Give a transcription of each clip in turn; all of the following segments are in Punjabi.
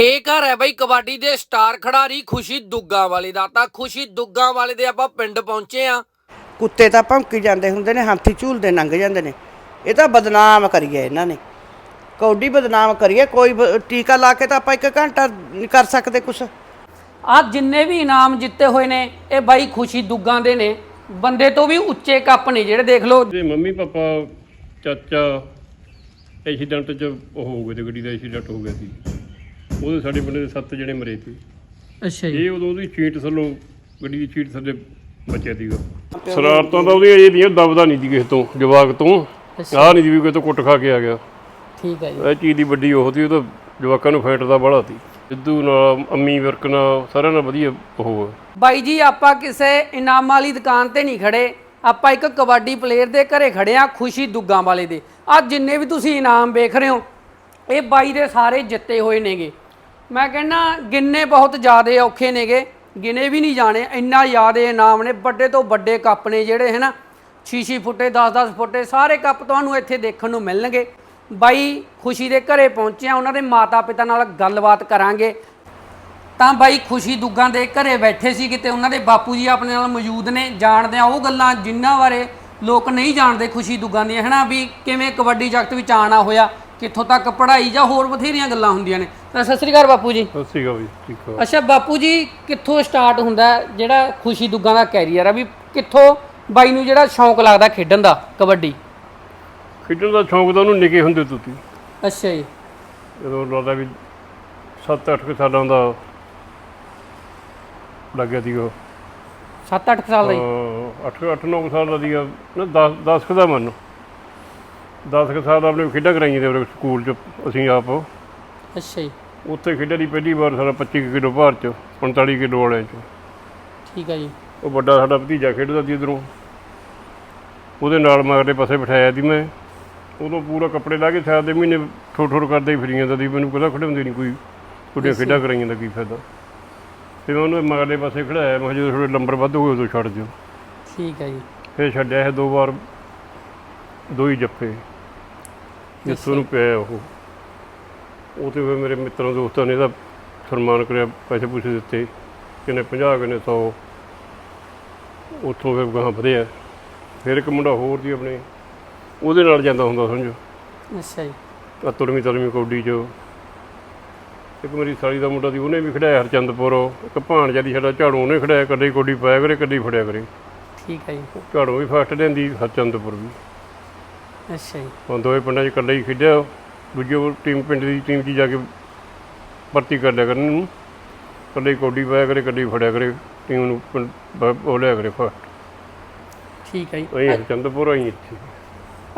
ਇਹ ਘਰ ਹੈ ਬਈ ਕਬੱਡੀ ਦੇ ਸਟਾਰ ਖਿਡਾਰੀ ਖੁਸ਼ੀ ਦੁੱਗਾ ਵਾਲੇ ਦਾ। ਤਾਂ ਖੁਸ਼ੀ ਦੁੱਗਾ ਵਾਲੇ ਦੇ ਆਪਾਂ ਪਿੰਡ ਪਹੁੰਚੇ ਆ ਕੁੱਤੇ ਤਾਂ ਭੌਂਕੀ ਜਾਂਦੇ ਹੁੰਦੇ ਨੇ ਹਾਥੀ ਝੂਲਦੇ ਲੰਘ ਜਾਂਦੇ ਨੇ। ਇਹ ਤਾਂ ਬਦਨਾਮ ਕਰੀਏ ਇਹਨਾਂ ਨੇ। ਕੌਡੀ ਬਦਨਾਮ ਕਰੀਏ ਕੋਈ ਟੀਕਾ ਲਾ ਕੇ ਤਾਂ ਆਪਾਂ ਇੱਕ ਘੰਟਾ ਨਹੀਂ ਕਰ ਸਕਦੇ ਕੁਛ। ਆ ਜਿੰਨੇ ਵੀ ਇਨਾਮ ਜਿੱਤੇ ਹੋਏ ਨੇ ਇਹ ਬਾਈ ਖੁਸ਼ੀ ਦੁੱਗਾਂ ਦੇ ਨੇ। ਬੰਦੇ ਤੋਂ ਵੀ ਉੱਚੇ ਕੱਪ ਨੇ ਜਿਹੜੇ ਦੇਖ ਲਓ। ਤੇ ਮੰਮੀ ਪਾਪਾ ਚਾਚਾ ਐਕਸੀਡੈਂਟ 'ਚ ਉਹ ਹੋ ਗਏ ਤੇ ਗੱਡੀ ਦਾ ਐਕਸੀਡੈਂਟ ਹੋ ਗਿਆ ਸੀ। ਉਹਦੇ ਸਾਡੇ ਪਿੰਡ ਦੇ ਸੱਤ ਜਣੇ ਮਰੇ ਸੀ। ਅੱਛਾ ਇਹ ਉਦੋਂ ਉਹਦੀ ਚੀਟ ਥੱਲੋਂ ਗੱਡੀ ਦੀ ਚੀਟ ਥੱਲੇ ਬਚਿਆ ਸੀਗਾ। ਸ਼ਰਾਰਤਾਂ ਤਾਂ ਉਹਦੀਆਂ ਇਹ ਦੀਆਂ ਦਬਦਾ ਨਹੀਂ ਸੀ ਕਿਸੇ ਤੋਂ ਜਵਾਕ ਤੋਂ। ਆਹ ਨਹੀਂ ਸੀ ਵੀ ਕਿਸੇ ਤੋਂ ਕੁੱਟ ਖਾ ਕੇ ਆ ਗਿਆ। ਠੀਕ ਹੈ ਜੀ। ਇਹ ਚੀਜ਼ ਦੀ ਵੱਡੀ ਉਹ ਸੀ ਉਹ ਤਾਂ ਜਵਾਕਾਂ ਨੂੰ ਫੈਟ ਦਾ ਬੜਾ ਸੀ। ਸਿੱਧੂ ਨਾਲ ਅੰਮੀ ਵਿਰਕ ਨਾਲ ਸਾਰਿਆਂ ਨਾਲ ਵਧੀਆ ਉਹ ਬਾਈ ਜੀ ਆਪਾਂ ਕਿਸੇ ਇਨਾਮ ਵਾਲੀ ਦੁਕਾਨ ਤੇ ਨਹੀਂ ਖੜੇ। ਆਪਾਂ ਇੱਕ ਕਬੱਡੀ ਪਲੇਅਰ ਦੇ ਘਰੇ ਖੜੇ ਆ ਖੁਸ਼ੀ ਦੁੱਗਾਂ ਵਾਲੇ ਦੇ। ਆ ਜਿੰਨੇ ਵੀ ਤੁਸੀਂ ਇਨਾਮ ਵੇਖ ਰਹੇ ਹੋ ਇਹ ਬਾਈ ਦੇ ਸਾਰੇ ਜਿੱਤੇ ਹੋਏ ਨੇਗੇ। ਮੈਂ ਕਹਿੰਦਾ ਗਿਣਨੇ ਬਹੁਤ ਜ਼ਿਆਦੇ ਔਖੇ ਨੇਗੇ। ਗਿਣੇ ਵੀ ਨਹੀਂ ਜਾਣੇ, ਇੰਨਾ ਜ਼ਿਆਦੇ ਇਨਾਮ ਨੇ। ਵੱਡੇ ਤੋਂ ਵੱਡੇ ਕੱਪ ਨੇ ਜਿਹੜੇ ਹੈ ਨਾ 6-6 ਫੁੱਟੇ 10-10 ਫੁੱਟੇ, ਸਾਰੇ ਕੱਪ ਤੁਹਾਨੂੰ ਇੱਥੇ ਦੇਖਣ ਨੂੰ ਮਿਲਣਗੇ। ਬਾਈ ਖੁਸ਼ੀ ਦੇ ਘਰੇ ਪਹੁੰਚਿਆ ਉਹਨਾਂ ਦੇ ਮਾਤਾ ਪਿਤਾ ਨਾਲ ਗੱਲਬਾਤ ਕਰਾਂਗੇ। ਤਾਂ ਬਾਈ ਖੁਸ਼ੀ ਦੁੱਗਾਂ ਦੇ ਘਰੇ ਬੈਠੇ ਸੀ ਕਿਤੇ, ਉਹਨਾਂ ਦੇ ਬਾਪੂ ਜੀ ਆਪਣੇ ਨਾਲ ਮੌਜੂਦ ਨੇ, ਜਾਣਦੇ ਆ ਉਹ ਗੱਲਾਂ ਜਿਨ੍ਹਾਂ ਬਾਰੇ ਲੋਕ ਨਹੀਂ ਜਾਣਦੇ ਖੁਸ਼ੀ ਦੁੱਗਾਂ ਦੀਆਂ, ਹਨਾ? ਵੀ ਕਿਵੇਂ ਕਬੱਡੀ ਜਗਤ ਵਿੱਚ ਆਣਾ ਹੋਇਆ। ਕਿੱਥੋਂ ਤੱਕ ਪੜ੍ਹਾਈ ਜਾਂ ਹੋਰ ਬਥੇਰੀਆਂ ਗੱਲਾਂ ਹੁੰਦੀਆਂ ਨੇ। ਤਾਂ ਸਤਿ ਸ੍ਰੀ ਅਕਾਲ ਬਾਪੂ ਜੀ। ਸਤਿ ਸ਼੍ਰੀ ਅਕਾਲ ਜੀ ਠੀਕ ਆ ਅੱਛਾ ਬਾਪੂ ਜੀ ਕਿੱਥੋਂ ਸਟਾਰਟ ਹੁੰਦਾ ਹੈ? ਜਿਹੜਾ ਖੁਸ਼ੀ ਦੁੱਗਾਂ ਦਾ ਕੈਰੀਅਰ ਆ ਵੀ ਕਿੱਥੋਂ ਬਾਈ ਨੂੰ ਜਿਹੜਾ ਸ਼ੌਂਕ ਲੱਗਦਾ ਖੇਡਣ ਦਾ ਕਬੱਡੀ? ਖੇਡਣ ਦਾ ਸ਼ੌਂਕ ਤਾਂ ਉਹਨੂੰ ਨਿੱਕੇ ਹੁੰਦੇ ਤੋਂ ਸੀ। ਅੱਛਾ ਜੀ। ਜਦੋਂ ਲੱਗਦਾ ਵੀ 7-8 ਸਾਲਾਂ ਦਾ ਲੱਗਿਆ ਸੀ ਉਹ। 7-8 ਸਾਲ ਦਾ ਜੀ। 8-9 ਸਾਲ ਦਾ ਸੀਗਾ। ਨਾ 10 10 ਕੁ ਦਾ ਮੰਨ 10 ਕੁ ਸਾਲ ਆਪਣੇ ਖੇਡਾਂ ਕਰਾਈਆਂ ਤੇ ਆਪਣੇ ਸਕੂਲ ਚ ਅਸੀਂ ਆਪ। ਅੱਛਾ ਜੀ। ਉੱਥੇ ਖੇਡਿਆ ਦੀ ਪਹਿਲੀ ਵਾਰ ਸਾਡਾ 25 ਕੁ ਕਿਲੋ ਭਾਰ ਚ 45 ਕਿਲੋ ਵਾਲਿਆਂ ਚ। ਠੀਕ ਹੈ ਜੀ। ਉਹ ਵੱਡਾ ਸਾਡਾ ਭਤੀਜਾ ਖੇਡਦਾ ਸੀ ਇਧਰੋਂ। ਉਹਦੇ ਨਾਲ ਮਗਰਲੇ ਪਾਸੇ ਬਿਠਾਇਆ ਸੀ ਮੈਂ। ਉਦੋਂ ਪੂਰਾ ਕੱਪੜੇ ਲਾ ਕੇ ਸਾਲ ਦੇ ਮਹੀਨੇ ਠੋਠ ਠੋਠ ਕਰਦੇ ਹੀ ਫਿਰੀ ਜਾਂਦਾ ਸੀ ਮੈਨੂੰ ਪਤਾ ਖੜਾਉਂਦੇ ਨਹੀਂ ਕੋਈ। ਕੁੜੀਆਂ ਖੇਡਾਂ ਕਰਾਈਆਂ ਦਾ ਕੀ ਫਾਇਦਾ। ਫਿਰ ਮੈਂ ਉਹਨੂੰ ਮਗਰਲੇ ਪਾਸੇ ਖੜਾਇਆ ਮੈਂ ਜਦੋਂ ਥੋੜੇ ਨੰਬਰ ਵੱਧ ਹੋਏ ਉਦੋਂ ਛੱਡ ਦਿਓ। ਠੀਕ ਹੈ ਜੀ। ਫਿਰ ਛੱਡਿਆ ਇਹ ਦੋ ਵਾਰ ਦੋ ਹੀ ਜੱਫੇ। ਜਿੱਥੋਂ ਨੂੰ ਪਿਆ ਉਹ। ਉਹ ਤੇ ਫਿਰ ਮੇਰੇ ਮਿੱਤਰਾਂ ਦੋਸਤਾਂ ਨੇ ਇਹਦਾ ਸਨਮਾਨ ਕਰਿਆ ਪੈਸੇ ਪੂਸੇ ਦਿੱਤੇ। ਕਿਨੇ 50 ਕਿਨੇ 100 ਉੱਥੋਂ ਫਿਰ ਗਾਹਾਂ ਵਧਿਆ। ਫਿਰ ਇੱਕ ਮੁੰਡਾ ਹੋਰ ਸੀ ਆਪਣੇ। ਉਹਦੇ ਨਾਲ ਜਾਂਦਾ ਹੁੰਦਾ ਸਮਝੋ। ਅੱਛਾ ਜੀ। ਆ ਤੁਰਮੀ ਤੁਰਮੀ ਕੌਡੀ 'ਚ। ਇੱਕ ਮੇਰੀ ਸਾਲੀ ਦਾ ਮੁੰਡਾ ਸੀ ਉਹਨੇ ਵੀ ਖੜਾਇਆ ਹਰਚੰਦਪੁਰ। ਇੱਕ ਭਾਣਜਾ ਦੀ ਸਾਡਾ ਝਾੜੂ ਉਹਨੇ ਖੜਾਇਆ ਹੀ ਕੌਡੀ ਪਾਇਆ ਕਰੇ ਹੀ ਫੜਿਆ ਕਰੇ। ਠੀਕ ਹੈ ਜੀ। ਝਾੜੂ ਵੀ ਫਸਟ ਲੈਂਦੀ ਹਰਚੰਦਪੁਰ ਵੀ। ਅੱਛਾ ਜੀ। ਦੋਵੇਂ ਪਿੰਡਾਂ 'ਚ ਇਕੱਲੇ ਹੀ ਖੇਡਿਆ ਦੂਜੀ ਉਹ ਟੀਮ ਪਿੰਡ ਦੀ ਟੀਮ 'ਚ ਜਾ ਕੇ ਭਰਤੀ ਕਰ ਲਿਆ ਕਰਨ ਨੂੰ। ਇਕੱਲੇ ਹੀ ਕੌਡੀ ਪਾਇਆ ਕਰੇ ਇਕੱਲੇ ਹੀ ਫੜਿਆ ਕਰੇ ਟੀਮ ਨੂੰ ਪਿੰਡ ਬ- ਉਹ ਲਿਆ ਕਰੇ ਫਸਟ ਠੀਕ ਹੈ ਜੀ। ਅਸੀਂ ਹਰਚੰਦਪੁਰ ਆਈ ਇੱਥੇ।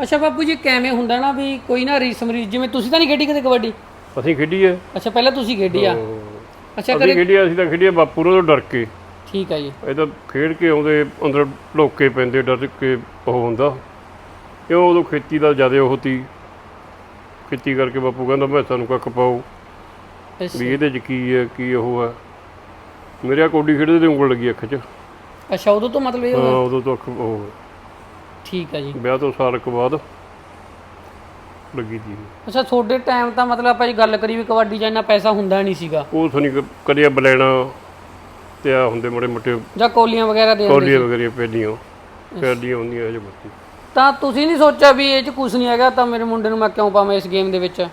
ਅੱਛਾ ਬਾਪੂ ਜੀ ਕਿਵੇਂ ਹੁੰਦਾ ਨਾ ਵੀ ਕੋਈ ਨਾ ਰੀਸ ਮਰੀਜ਼ ਜਿਵੇਂ ਤੁਸੀਂ ਤਾਂ ਨਹੀਂ ਖੇਡੀ ਕਦੇ ਕਬੱਡੀ? ਅਸੀਂ ਖੇਡੀ ਹੈ ਅੱਛਾ ਪਹਿਲਾਂ ਤੁਸੀਂ ਖੇਡੀ ਆ? ਅੱਛਾ ਅਸੀਂ ਕਦੇ ਖੇਡੀ ਅਸੀਂ ਤਾਂ ਖੇਡੀ ਬਾਪੂ ਤੋਂ ਡਰ ਕੇ। ਠੀਕ ਹੈ ਜੀ। ਇਹ ਤਾਂ ਖੇਡ ਕੇ ਆਉਂਦੇ ਅੰਦਰ ਲੋਕੇ ਪੈਂਦੇ ਡਰ ਕੇ ਉਹ ਹੁੰਦਾ। ਕਿਉਂ ਉਦੋਂ ਖੇਤੀ ਦਾ ਜ਼ਿਆਦਾ ਉਹ ਤੀ। ਖੇਤੀ ਕਰਕੇ ਬਾਪੂ ਕਹਿੰਦਾ ਮੈਂ ਸਾਨੂੰ ਕੱਖ ਪਾਓ। ਵੀ ਇਹਦੇ 'ਚ ਕੀ ਹੈ ਕੀ ਉਹ ਹੈ? ਮੇਰੇ ਕੌਡੀ ਖੇਡਦੇ ਤੇ ਉਂਗਲ ਲੱਗੀ ਅੱਖ 'ਚ। ਅੱਛਾ ਉਦੋਂ ਤੋਂ ਮਤਲਬ ਇਹ ਹਾਂ ਹੋਇਆ? ਉਦੋਂ ਤੋਂ ਅੱਖ ਉਹ ਠੀਕ ਹੈ ਜੀ। ਵਿਆਹ ਤੋਂ ਸਾਲ ਕੁ ਬਾਅਦ ਲੱਗੀ ਸੀ ਅੱਛਾ ਤੁਹਾਡੇ ਟਾਈਮ ਤਾਂ ਮਤਲਬ ਆਪਾਂ ਜੇ ਗੱਲ ਕਰੀ ਵੀ ਕਬੱਡੀ 'ਚ ਇੰਨਾ ਪੈਸਾ ਹੁੰਦਾ ਨਹੀਂ ਸੀਗਾ। ਉਹ ਥੋਨੀ ਕਰਿਆ ਬਲੈਣਾ ਤੇ ਆ ਹੁੰਦੇ ਮੋਟੇ ਮੋਟੇ ਜਾਂ ਕੋਲੀਆਂ ਵਗੈਰਾ ਦੇ ਦਿੰਦੇ ਕੌਲੀਆਂ ਸੀ। ਵਗੈਰੀਆਂ ਪਹਿਲੀਆਂ ਪਹਿਲੀਆਂ ਹੁੰਦੀਆਂ ਅਜੇ ਬੱਤੀ ਤਾਂ ਤੁਸੀਂ ਨਹੀਂ ਸੋਚਿਆ ਵੀ ਇਹ 'ਚ ਕੁਝ ਨਹੀਂ ਹੈਗਾ ਤਾਂ ਮੇਰੇ ਮੁੰਡੇ ਨੂੰ ਮੈਂ ਕਿਉਂ ਪਾਵਾਂ ਇਸ ਗੇਮ ਦੇ ਵਿੱਚ?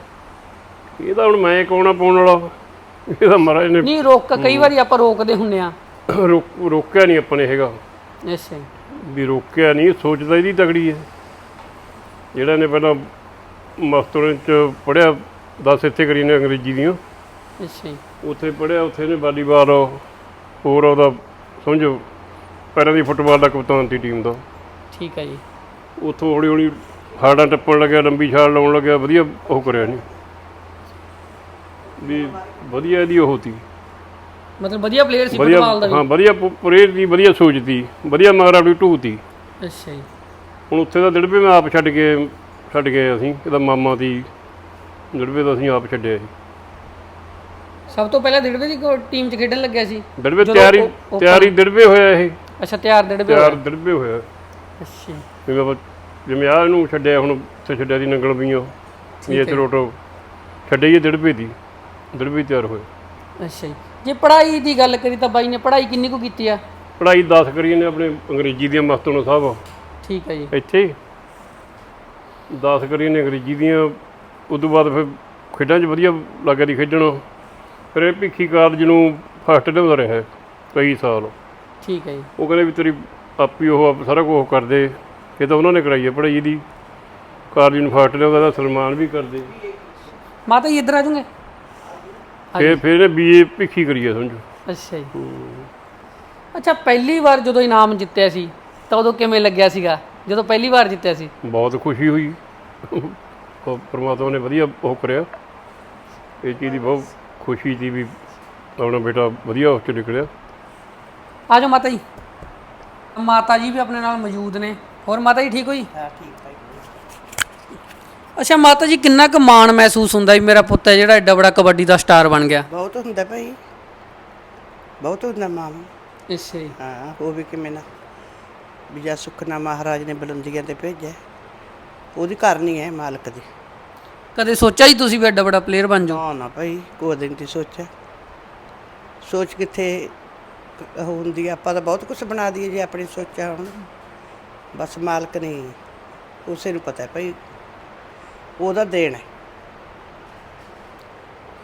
ਇਹ ਤਾਂ ਹੁਣ ਮੈਂ ਕੌਣਾ ਪਾਉਣ ਵਾਲਾ। ਇਹ ਤਾਂ ਮਹਾਰਾਜ ਨੇ ਨਹੀਂ ਰੋਕ ਕਈ ਵਾਰੀ ਆਪਾਂ ਰੋਕਦੇ ਹੁੰਨੇ ਆ। ਰੋਕ- ਰੋਕਿਆ ਨਹੀਂ ਆਪਾਂ ਨੇ ਹੈਗਾ। ਅੱਛਾ ਜੀ, ਵੀ ਰੋਕਿਆ ਨਹੀਂ ਸੋਚਦਾ ਇਹਦੀ ਤਗੜੀ ਹੈ। ਜਿਹੜਾ ਨੇ ਪਹਿਲਾਂ ਮਸਤੂਰੇ ਚ ਪੜਿਆ 10 ਇੱਥੇ ਕਰੀ ਨੇ ਅੰਗਰੇਜ਼ੀ ਦੀਆਂ। ਅੱਛਾ ਜੀ, ਉੱਥੇ ਪੜਿਆ ਉੱਥੇ ਨੇ ਵਾਲੀਬਾਲ ਹੋਰ ਉਹਦਾ ਸਮਝੋ ਪੈਰਾਂ ਦੀ ਫੁੱਟਬਾਲ ਦਾ ਕਪਤਾਨ ਸੀ ਟੀਮ ਦਾ। ਠੀਕ ਹੈ ਜੀ। ਉੱਥੋਂ ਹੌਲੀ ਹੌਲੀ ਹਾਰਡਾਂ ਟੱਪਣ ਲੱਗਿਆ ਲੰਬੀ ਛਾਲ ਲਾਉਣ ਲੱਗਿਆ ਵਧੀਆ ਉਹ ਕਰਿਆ ਨਹੀਂ ਵੀ ਵਧੀਆ ਇਹਦੀ ਉਹ ਸੀ ਮਤਲਬ ਵਧੀਆ ਪਲੇਅਰ ਸੀ ਵਧੀਆ ਫੁੱਟਬਾਲ ਦਾ ਹਾਂ ਵੀ ਵਧੀਆ ਪਰੇਡ ਦੀ ਵਧੀਆ ਸੋਚਦੀ ਵਧੀਆ ਮਗਰ ਆਪਣੀ ਢੂਹ ਤੀ। ਅੱਛਾ ਜੀ। ਹੁਣ ਉੱਥੇ ਦਾ ਦਿੜਬੇ ਮੈਂ ਆਪ ਛੱਡ ਕੇ ਛੱਡ ਗਏ ਅਸੀਂ ਇਹਦਾ ਮਾਮਾ ਦੀ ਦਿੜਬੇ ਦਾ ਅਸੀਂ ਆਪ ਛੱਡਿਆ ਸੀ। ਸਭ ਤੋਂ ਪਹਿਲਾਂ ਦਿੜਵੇ ਦੀ ਟੀਮ 'ਚ ਖੇਡਣ ਲੱਗਿਆ ਸੀ? ਦਿੜਬੇ ਤਿਆਰੀ ਤਿਆਰੀ ਦਿੜਬੇ ਹੋਇਆ ਇਹ। ਅੱਛਾ ਤਿਆਰ ਦਿੜਵੇ ਤਿਆਰ ਦਿੜਬੇ ਹੋਇਆ। ਅੱਛਾ ਜਿਵੇਂ ਆਪਾਂ ਜਿਵੇਂ ਆ ਇਹਨੂੰ ਛੱਡਿਆ ਹੁਣ ਉੱਥੇ ਛੱਡਿਆ ਦੀ ਨੰਗਲ ਵੀਆਂ ਇਹ ਹੈ। ਚਲੋਟੋ ਛੱਡਿਆ ਹੀ ਦਿੜਬੇ ਦੀ। ਵੀ ਤਿਆਰ ਹੋਏ। ਅੱਛਾ ਜੀ। ਜੇ ਪੜ੍ਹਾਈ ਦੀ ਗੱਲ ਕਰੀ ਤਾਂ ਬਾਈ ਨੇ ਪੜ੍ਹਾਈ ਕਿੰਨੀ ਕੁ ਕੀਤੀ ਆ? ਪੜ੍ਹਾਈ 10 ਕਰੀ ਨੇ ਆਪਣੇ ਅੰਗਰੇਜ਼ੀ ਦੀਆਂ ਮਸਤੂਨ ਸਾਹਿਬ। ਠੀਕ ਹੈ ਜੀ। ਇੱਥੇ 10 ਕਰੀ ਨੇ ਅੰਗਰੇਜ਼ੀ ਦੀਆਂ। ਉਦੋਂ ਬਾਅਦ ਫਿਰ ਖੇਡਾਂ 'ਚ ਵਧੀਆ ਲੱਗਿਆ ਦੀ ਖੇਡਣ। ਫਿਰ ਇਹ ਭਿੱਖੀ ਕਾਲਜ ਨੂੰ ਫਸਟ ਲਿਆਉਂਦਾ ਰਿਹਾ ਕਈ ਸਾਲ। ਠੀਕ ਹੈ ਜੀ। ਉਹ ਕਹਿੰਦੇ ਵੀ ਤੇਰੀ ਆਪੀ ਉਹ ਸਾਰਾ ਕੁਝ ਕਰਦੇ। ਇਹ ਤਾਂ ਉਹਨਾਂ ਨੇ ਕਰਾਈ ਹੈ ਪੜ੍ਹਾਈ ਦੀ। ਨੂੰ ਫਸਟ ਲਿਆਉਂਦਾ ਤਾਂ ਸਨਮਾਨ ਵੀ ਕਰਦੇ। ਮਾਤਾ ਜੀ ਇੱਧਰ ਆ ਜੂਗੇ ਫਿਰ ਫਿਰ ਬੀਏ ਭਿੱਖੀ ਕਰੀ ਹੈ ਸਮਝੋ। ਅੱਛਾ ਜੀ। ਅੱਛਾ ਪਹਿਲੀ ਵਾਰ ਜਦੋਂ ਇਨਾਮ ਜਿੱਤਿਆ ਸੀ ਤਾਂ ਉਦੋਂ ਕਿਵੇਂ ਲੱਗਿਆ ਸੀਗਾ? ਜਦੋਂ ਪਹਿਲੀ ਵਾਰ ਜਿੱਤਿਆ ਸੀ? ਬਹੁਤ ਖੁਸ਼ੀ ਹੋਈ। ਉਹ ਪ੍ਰਮਾਤਮਾ ਨੇ ਵਧੀਆ ਉਹ ਕਰਿਆ। ਇਹ ਚੀਜ਼ ਦੀ ਬਹੁਤ ਖੁਸ਼ੀ ਸੀ ਵੀ ਆਪਣਾ ਬੇਟਾ ਵਧੀਆ ਉਸ ਚ ਨਿਕਲਿਆ। ਆ ਜਾਓ ਮਾਤਾ ਜੀ। ਮਾਤਾ ਜੀ ਵੀ ਆਪਣੇ ਨਾਲ ਮੌਜੂਦ ਨੇ। ਹੋਰ ਮਾਤਾ ਜੀ ਠੀਕ ਹੋ ਜੀ? ਹਾਂ ਠੀਕ ਹੈ ਅੱਛਾ ਮਾਤਾ ਜੀ ਕਿੰਨਾ ਕੁ ਮਾਣ ਮਹਿਸੂਸ ਹੁੰਦਾ ਵੀ ਮੇਰਾ ਪੁੱਤ ਹੈ ਜਿਹੜਾ ਐਡਾ ਬੜਾ ਕਬੱਡੀ ਦਾ ਸਟਾਰ ਬਣ ਗਿਆ? ਬਹੁਤ ਹੁੰਦਾ ਭਾਈ। ਬਹੁਤ ਹੁੰਦਾ ਮਾਮ ਅੱਛਾ ਜੀ। ਹਾਂ ਉਹ ਵੀ ਕਿਵੇਂ ਨਾ। ਵੀ ਜਾਂ ਸੁਖਨਾ ਮਹਾਰਾਜ ਨੇ ਬੁਲੰਦੀਆਂ ਤੇ ਭੇਜਿਆ ਉਹਦੀ ਕਰਨੀ ਹੈ ਮਾਲਕ ਦੀ। ਕਦੇ ਸੋਚਿਆ ਜੀ ਤੁਸੀਂ ਵੀ ਐਡਾ ਬੜਾ ਪਲੇਅਰ ਬਣ ਜਾਓ? ਨਾ ਨਾ ਭਾਈ ਕੋਈ ਦਿਨ ਦੀ ਸੋਚਿਆ। ਸੋਚ ਕਿੱਥੇ ਹੁੰਦੀ ਆ, ਆਪਾਂ ਤਾਂ ਬਹੁਤ ਕੁਝ ਬਣਾ ਦਈਏ ਜੇ ਆਪਣੀ ਸੋਚਿਆ ਹੁਣ। ਬਸ ਮਾਲਕ ਨੇ ਉਸੇ ਨੂੰ ਪਤਾ ਹੈ ਭਾਈ ਉਹਦਾ ਦੇਣ ਹੈ।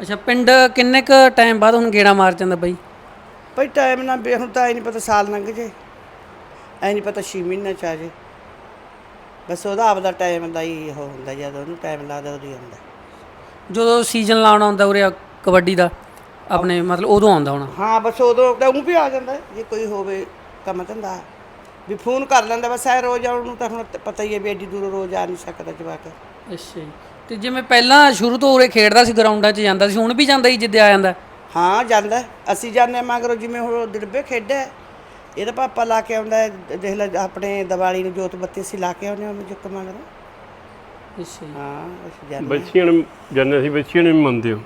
ਅੱਛਾ ਪਿੰਡ ਕਿੰਨੇ ਕ ਟਾਈਮ ਬਾਅਦ ਹੁਣ ਗੇੜਾ ਮਾਰ ਜਾਂਦਾ ਬਾਈ? ਭਾਈ ਟਾਈਮ ਨਾ ਵੀ ਹੁਣ ਤਾਂ ਐ ਨਹੀਂ ਪਤਾ ਸਾਲ ਲੰਘ ਜੇ। ਐ ਨਹੀਂ ਪਤਾ 6 ਮਹੀਨੇ ਚ ਆ ਜੇ। ਬਸ ਉਹਦਾ ਆਪਦਾ ਟਾਈਮ ਦਾ ਹੀ ਉਹ ਹੁੰਦਾ ਜਦੋਂ ਉਹਨੂੰ ਟਾਈਮ ਲੱਗਦਾ ਉਦੋਂ ਹੀ ਆਉਂਦਾ ਜਦੋਂ ਸੀਜ਼ਨ ਲਾਉਣ ਆਉਂਦਾ ਉਰੇ ਕਬੱਡੀ ਦਾ ਆਪਣੇ ਮਤਲਬ ਉਦੋਂ ਆਉਂਦਾ ਹੋਣਾ। ਹਾਂ ਬਸ ਉਦੋਂ ਤਾਂ ਉਹ ਵੀ ਆ ਜਾਂਦਾ ਜੇ ਕੋਈ ਹੋਵੇ ਕੰਮ ਧੰਦਾ। ਵੀ ਫੋਨ ਕਰ ਲੈਂਦਾ ਬਸ ਐ ਰੋਜ਼ ਆਉਣ ਨੂੰ ਤਾਂ ਹੁਣ ਪਤਾ ਹੀ ਹੈ ਵੀ ਐਡੀ ਦੂਰੋਂ ਰੋਜ਼ ਆ ਨਹੀਂ ਸਕਦਾ ਜਵਾਕ। ਅੱਛਾ ਜੀ। ਤੇ ਜਿਵੇਂ ਪਹਿਲਾਂ ਸ਼ੁਰੂ ਤੋਂ ਉਰੇ ਖੇਡਦਾ ਸੀ ਗਰਾਊਂਡਾਂ 'ਚ ਜਾਂਦਾ ਸੀ ਹੁਣ ਵੀ ਜਾਂਦਾ ਜੀ ਜਿੱਦੇ ਆ ਜਾਂਦਾ? ਹਾਂ ਜਾਂਦਾ। ਹੈ। ਅਸੀਂ ਜਾਂਦੇ ਹਾਂ ਮਗਰੋਂ ਜਿਵੇਂ ਹੁਣ ਦਿੜਬੇ ਖੇਡਿਆ। ਹੈ, ਇਹਦਾ ਪਾਪਾ ਲਾ ਕੇ ਆਉਂਦਾ ਹੈ, ਦੇਖ ਲੈ ਆਪਣੇ ਦੀਵਾਲੀ ਨੂੰ ਜੋਤ ਬੱਤੀ ਅਸੀਂ ਲਾ ਕੇ ਆਉਂਦੇ ਹਾਂ ਉਹਨੂੰ ਜੁੱਕ ਮਗਰੋਂ। ਅੱਛਾ ਹਾਂ ਅਸੀਂ ਜਾਂਦੇ ਬੱਚੀਆਂ ਨੇ ਜਾਂਦੇ ਸੀ ਬੱਚੀਆਂ ਨੇ ਵੀ ਮੰਨਦੇ ਹੋ?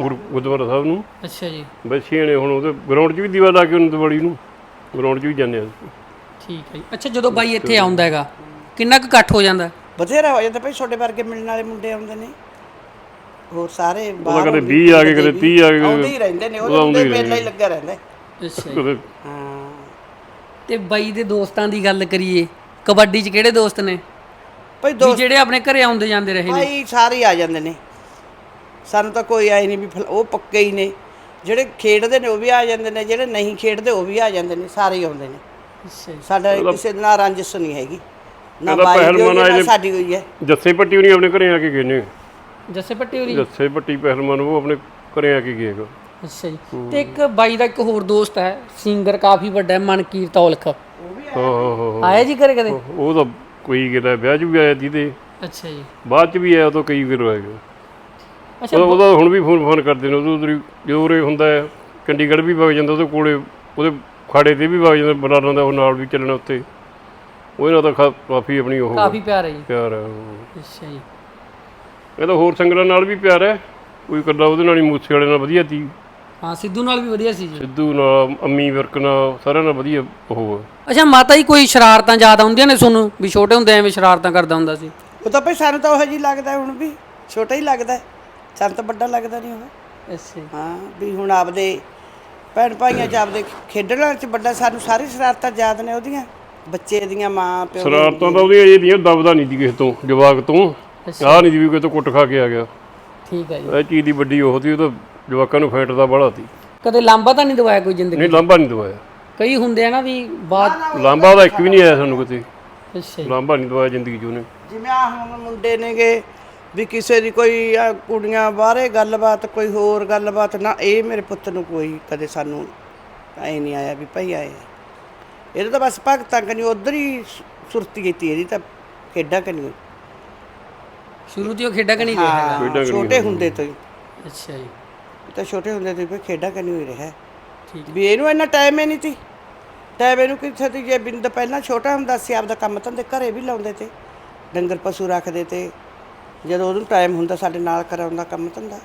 ਗੁਰ- ਗੁਰਦੁਆਰਾ ਸਾਹਿਬ ਨੂੰ? ਅੱਛਾ ਜੀ। ਬੱਚੀਆਂ ਨੇ ਹੁਣ ਉਹਦੇ ਗਰਾਊਂਡ 'ਚ ਵੀ ਦੀਵਾ ਲਾ ਕੇ ਉਹਨੂੰ ਦਿਵਾਲੀ ਨੂੰ? ਗਰਾਊਂਡ 'ਚ ਵੀ ਜਾਂਦੇ ਆ। ਠੀਕ ਹੈ ਜੀ। ਅੱਛਾ ਜਦੋਂ ਬਾਈ ਇੱਥੇ ਆਉਂਦਾ ਹੈਗਾ ਕਿੰਨਾ ਕੁ ਇਕੱਠ ਹੋ ਜਾਂਦਾ? ਬਥੇਰਾ ਹੋ ਜਾਂਦਾ ਭਾਈ ਛੋਟੇ ਵਰਗੇ ਮਿਲਣ ਵਾਲੇ ਮੁੰਡੇ ਆਉਂਦੇ ਨੇ। ਹੋਰ ਸਾਰੇ ਬਾਹਰ ਕਦੇ ਹੁੰਦੇ, 20 ਆ ਗਏ, ਕਦੇ 30 ਆ ਗਏ, ਆਉਂਦੇ ਹੀ ਰਹਿੰਦੇ ਨੇ ਉਹਦੇ ਹੀ ਮੇਲਾ ਹੀ ਲੱਗਾ ਰਹਿੰਦਾ। ਹੈ। ਅੱਛਾ ਜੀ। ਹਾਂ। ਤੇ ਬਾਈ ਦੇ ਦੋਸਤਾਂ ਦੀ ਗੱਲ ਕਰੀਏ ਕਬੱਡੀ 'ਚ ਕਿਹੜੇ ਦੋਸਤ ਨੇ? ਭਾਈ ਵੀ ਦੋਸਤ ਜਿਹੜੇ ਆਪਣੇ ਘਰੇ ਆਉਂਦੇ ਜਾਂਦੇ ਰਹੇ ਨੇ। ਭਾਈ ਸਾਰੇ ਹੀ ਆ ਜਾਂਦੇ ਨੇ। ਸਾਨੂੰ ਤਾਂ ਕੋਈ ਆਈ ਨਹੀਂ ਵੀ ਫਲ- ਉਹ ਪੱਕੇ ਹੀ ਨੇ। ਜਿਹੜੇ ਖੇਡਦੇ ਨੇ ਉਹ ਵੀ ਆ ਜਾਂਦੇ ਨੇ ਜਿਹੜੇ ਨਹੀਂ ਖੇਡਦੇ ਉਹ ਵੀ ਆ ਜਾਂਦੇ ਨੇ ਸਾਰੇ ਹੀ ਆਉਂਦੇ ਨੇ। ਅੱਛਾ ਜੀ। ਸਾਡਾ ਕਿਸੇ ਨਾਲ ਰੰਜਿਸ਼ ਨਹੀਂ ਹੈਗੀ। ਨਾ ਇਹਦਾ ਬਾਈ ਦੀ ਪਹਿਲਵਾਨ ਹੋਈ ਹੈ, ਆਏ ਨਾ। ਸਾਡੀ ਹੋਈ ਹੈ। ਜੱਸੇ ਪੱਟੀ ਵੀ ਨਹੀਂ ਆਪਣੇ ਘਰੇ ਆ ਕੇ ਗਏ ਨੇ। ਜੱਸੇ ਪੱਟੀ ਹੋਰੀ ਜੱਸੇ ਪੱਟੀ ਪਹਿਲਵਾਨ ਉਹ ਆਪਣੇ ਘਰੇ ਆ ਕੇ ਗਏ ਗਾ। ਅੱਛਾ ਜੀ। ਤੇ ਇੱਕ ਬਾਈ ਦਾ ਇੱਕ ਹੋਰ ਦੋਸਤ ਹੈ ਸਿੰਗਰ ਕਾਫੀ ਵੱਡਾ ਹੈ ਮਨਕੀਰਤ ਔਲਖ। ਹਾਂ ਹਾਂ ਹਾਂ ਆਇਆ ਜੀ ਘਰੇ ਕਦੇ? ਉਹ ਤਾਂ ਕੋਈ ਕਿਤੇ ਵਿਆਹ 'ਚ ਵੀ ਆਇਆ ਜਿਹਦੇ। ਅੱਛਾ ਜੀ। ਬਾਅਦ 'ਚ ਵੀ ਆਇਆ ਉਹ ਤਾਂ ਕਈ ਵਾਰ ਆਇਆ ਅੱਛਾ ਉਹਦਾ ਉਹਦਾ ਹੁਣ ਵੀ ਫੋਨ ਫੋਨ ਕਰਦੇ ਨੇ ਉਦੋਂ ਉਧਰ ਜਦੋਂ ਉਰੇ ਹੁੰਦਾ ਹੈ ਚੰਡੀਗੜ੍ਹ ਵੀ ਵਗ ਜਾਂਦਾ ਉਹਦੇ ਕੋਲੇ ਉਹਦੇ ਖਾੜੇ ਤੇ ਵੀ ਵਗ ਜਾਂਦਾ ਬਰਾਰਾਂ ਦਾ ਉਹ ਨਾਲ ਵੀ ਚੱਲਣਾ ਉੱਤੇ ਉਹਦੇ ਨਾਲ ਤਾਂ ਖਾ- ਕਾਫੀ ਆਪਣੀ ਉਹ ਕਾਫੀ ਪਿਆਰ ਹੈ ਜੀ। ਪਿਆਰ ਹੈ ਅੱਛਾ ਜੀ। ਇਹ ਤਾਂ ਹੋਰ ਸਿੰਗਰਾਂ ਨਾਲ ਵੀ ਪਿਆਰ ਹੈ। ਕੋਈ ਇਕੱਲਾ ਉਹਦੇ ਨਾਲ ਹੀ ਮੂਸੇ ਵਾਲੇ ਨਾਲ ਵਧੀਆ ਤੀ। ਹਾਂ ਸਿੱਧੂ ਨਾਲ ਵੀ ਵਧੀਆ ਸੀ ਜੀ। ਸਿੱਧੂ ਨਾਲ ਅੰਮੀ ਵਿਰਕ ਨਾਲ ਸਾਰਿਆਂ ਨਾਲ ਵਧੀਆ ਉਹ ਹੈ। ਅੱਛਾ ਮਾਤਾ ਜੀ ਕੋਈ ਸ਼ਰਾਰਤਾਂ ਯਾਦ ਆਉਂਦੀਆਂ ਨੇ ਤੁਹਾਨੂੰ? ਵੀ ਛੋਟੇ ਹੁੰਦੇ ਐਵੇਂ ਸ਼ਰਾਰਤਾਂ ਕਰਦਾ ਹੁੰਦਾ ਸੀ। ਉਹ ਤਾਂ ਭਾਈ ਸਾਨੂੰ ਤਾਂ ਉਹ ਜੀ ਲੱਗਦਾ ਹੁਣ ਵੀ ਛੋਟਾ ਹੀ ਲੱਗਦਾ। ਸਾਨੂੰ ਤਾਂ ਵੱਡਾ ਲੱਗਦਾ ਨਹੀਂ ਉਹ। ਅੱਛਾ ਹਾਂ ਵੀ ਹੁਣ ਆਪਦੇ ਭੈਣ ਭਾਈਆਂ ਚ ਆਪਦੇ ਖੇਡਣ ਚ ਵੱਡਾ ਸਾਨੂੰ ਸਾਰੀ ਸ਼ਰਾਰਤਾਂ ਯਾਦ ਨੇ ਉਹਦੀਆਂ। ਬੱਚੇ ਦੀਆਂ ਮਾਂ ਪਿਓ ਦੀਆਂ। ਸ਼ਰਾਰਤਾਂ ਤਾਂ ਉਹਦੀਆਂ ਇਹ ਦੀਆਂ ਦਬਦਾ ਨਹੀਂ ਦੀ ਕਿਸੇ ਤੋਂ ਜਵਾਕ ਤੋਂ। ਆਹ ਨਹੀਂ ਦੀ ਵੀ ਕਿਸੇ ਤੋਂ ਕੁੱਟ ਖਾ ਕੇ ਆ ਗਿਆ। ਠੀਕ ਹੈ ਜੀ। ਇਹ ਚੀਜ਼ ਦੀ ਵੱਡੀ ਉਹ ਸੀ ਉਹ ਤਾਂ ਜਵਾਕਾਂ ਨੂੰ ਫੈਟ ਦਾ ਬੜਾ ਸੀ। ਕਦੇ ਲਾਂਬਾ ਤਾਂ ਨਹੀਂ ਦਵਾਇਆ ਕੋਈ ਜ਼ਿੰਦਗੀ ਨਹੀਂ ਲਾਂਭਾ ਨਹੀਂ ਦਵਾਇਆ। ਕਈ ਹੁੰਦੇ ਆ ਨਾ ਵੀ ਬਾਅਦ ਲਾਂਭਾ ਦਾ ਇੱਕ ਵੀ ਨਹੀਂ ਆਇਆ ਸਾਨੂੰ ਕਿਤੇ। ਅੱਛਾ ਜੀ। ਲਾਂਭਾ ਨਹੀਂ ਦਵਾਇਆ ਜ਼ਿੰਦਗੀ 'ਚ ਉਹਨੇ। ਜਿਵੇਂ ਆ ਹੁਣ ਮੁੰਡੇ ਨੇਗੇ ਵੀ ਕਿਸੇ ਦੀ ਕੋਈ ਆਹ ਕੁੜੀਆਂ ਬਾਹਰੇ ਗੱਲਬਾਤ ਕੋਈ ਹੋਰ ਗੱਲਬਾਤ ਨਾ ਇਹ ਮੇਰੇ ਪੁੱਤ ਨੂੰ ਕੋਈ ਕਦੇ ਸਾਨੂੰ ਐ ਨਹੀਂ ਆਇਆ ਵੀ ਭਾਈ ਆਏ। ਆ। ਇਹਦਾ ਤਾਂ ਬਸ ਭਗਤਾਂ ਕਨੀ ਉਧਰ ਹੀ ਸੁ- ਸੁਰਤੀ ਕੀਤੀ ਇਹਦੀ ਤਾਂ ਖੇਡਾਂ ਕਨੀ। ਸ਼ੁਰੂ ਤੋਂ ਖੇਡਾਂ ਕਣੀ ਰਿਹਾ ਹਾਂ ਕਨੀ ਛੋਟੇ ਹੁੰਦੇ ਤੋਂ ਹੀ। ਅੱਛਾ ਜੀ। ਤਾਂ ਛੋਟੇ ਹੁੰਦੇ ਤੋਂ ਹੀ ਖੇਡਾਂ ਕਨੀ ਹੋਈ ਰਿਹਾ। ਠੀਕ ਵੀ ਇਹਨੂੰ ਇੰਨਾ ਟਾਈਮ ਹੀ ਨਹੀਂ ਸੀ। ਟਾਈਮ ਇਹਨੂੰ ਕਿੱਥੇ ਤੀ ਜੇ ਬਿੰਦ ਪਹਿਲਾਂ ਛੋਟਾ ਹੁੰਦਾ ਸੀ ਆਪਦਾ ਕੰਮ ਧੰਦੇ ਘਰੇ ਵੀ ਲਾਉਂਦੇ ਤੇ ਡੰਗਰ ਪਸ਼ੂ ਰੱਖਦੇ ਤੇ ਜਦੋਂ ਉਹਨੂੰ ਟਾਈਮ ਹੁੰਦਾ ਸਾਡੇ ਨਾਲ ਕਰਾਉਂਦਾ ਕੰਮ ਧੰਦਾ।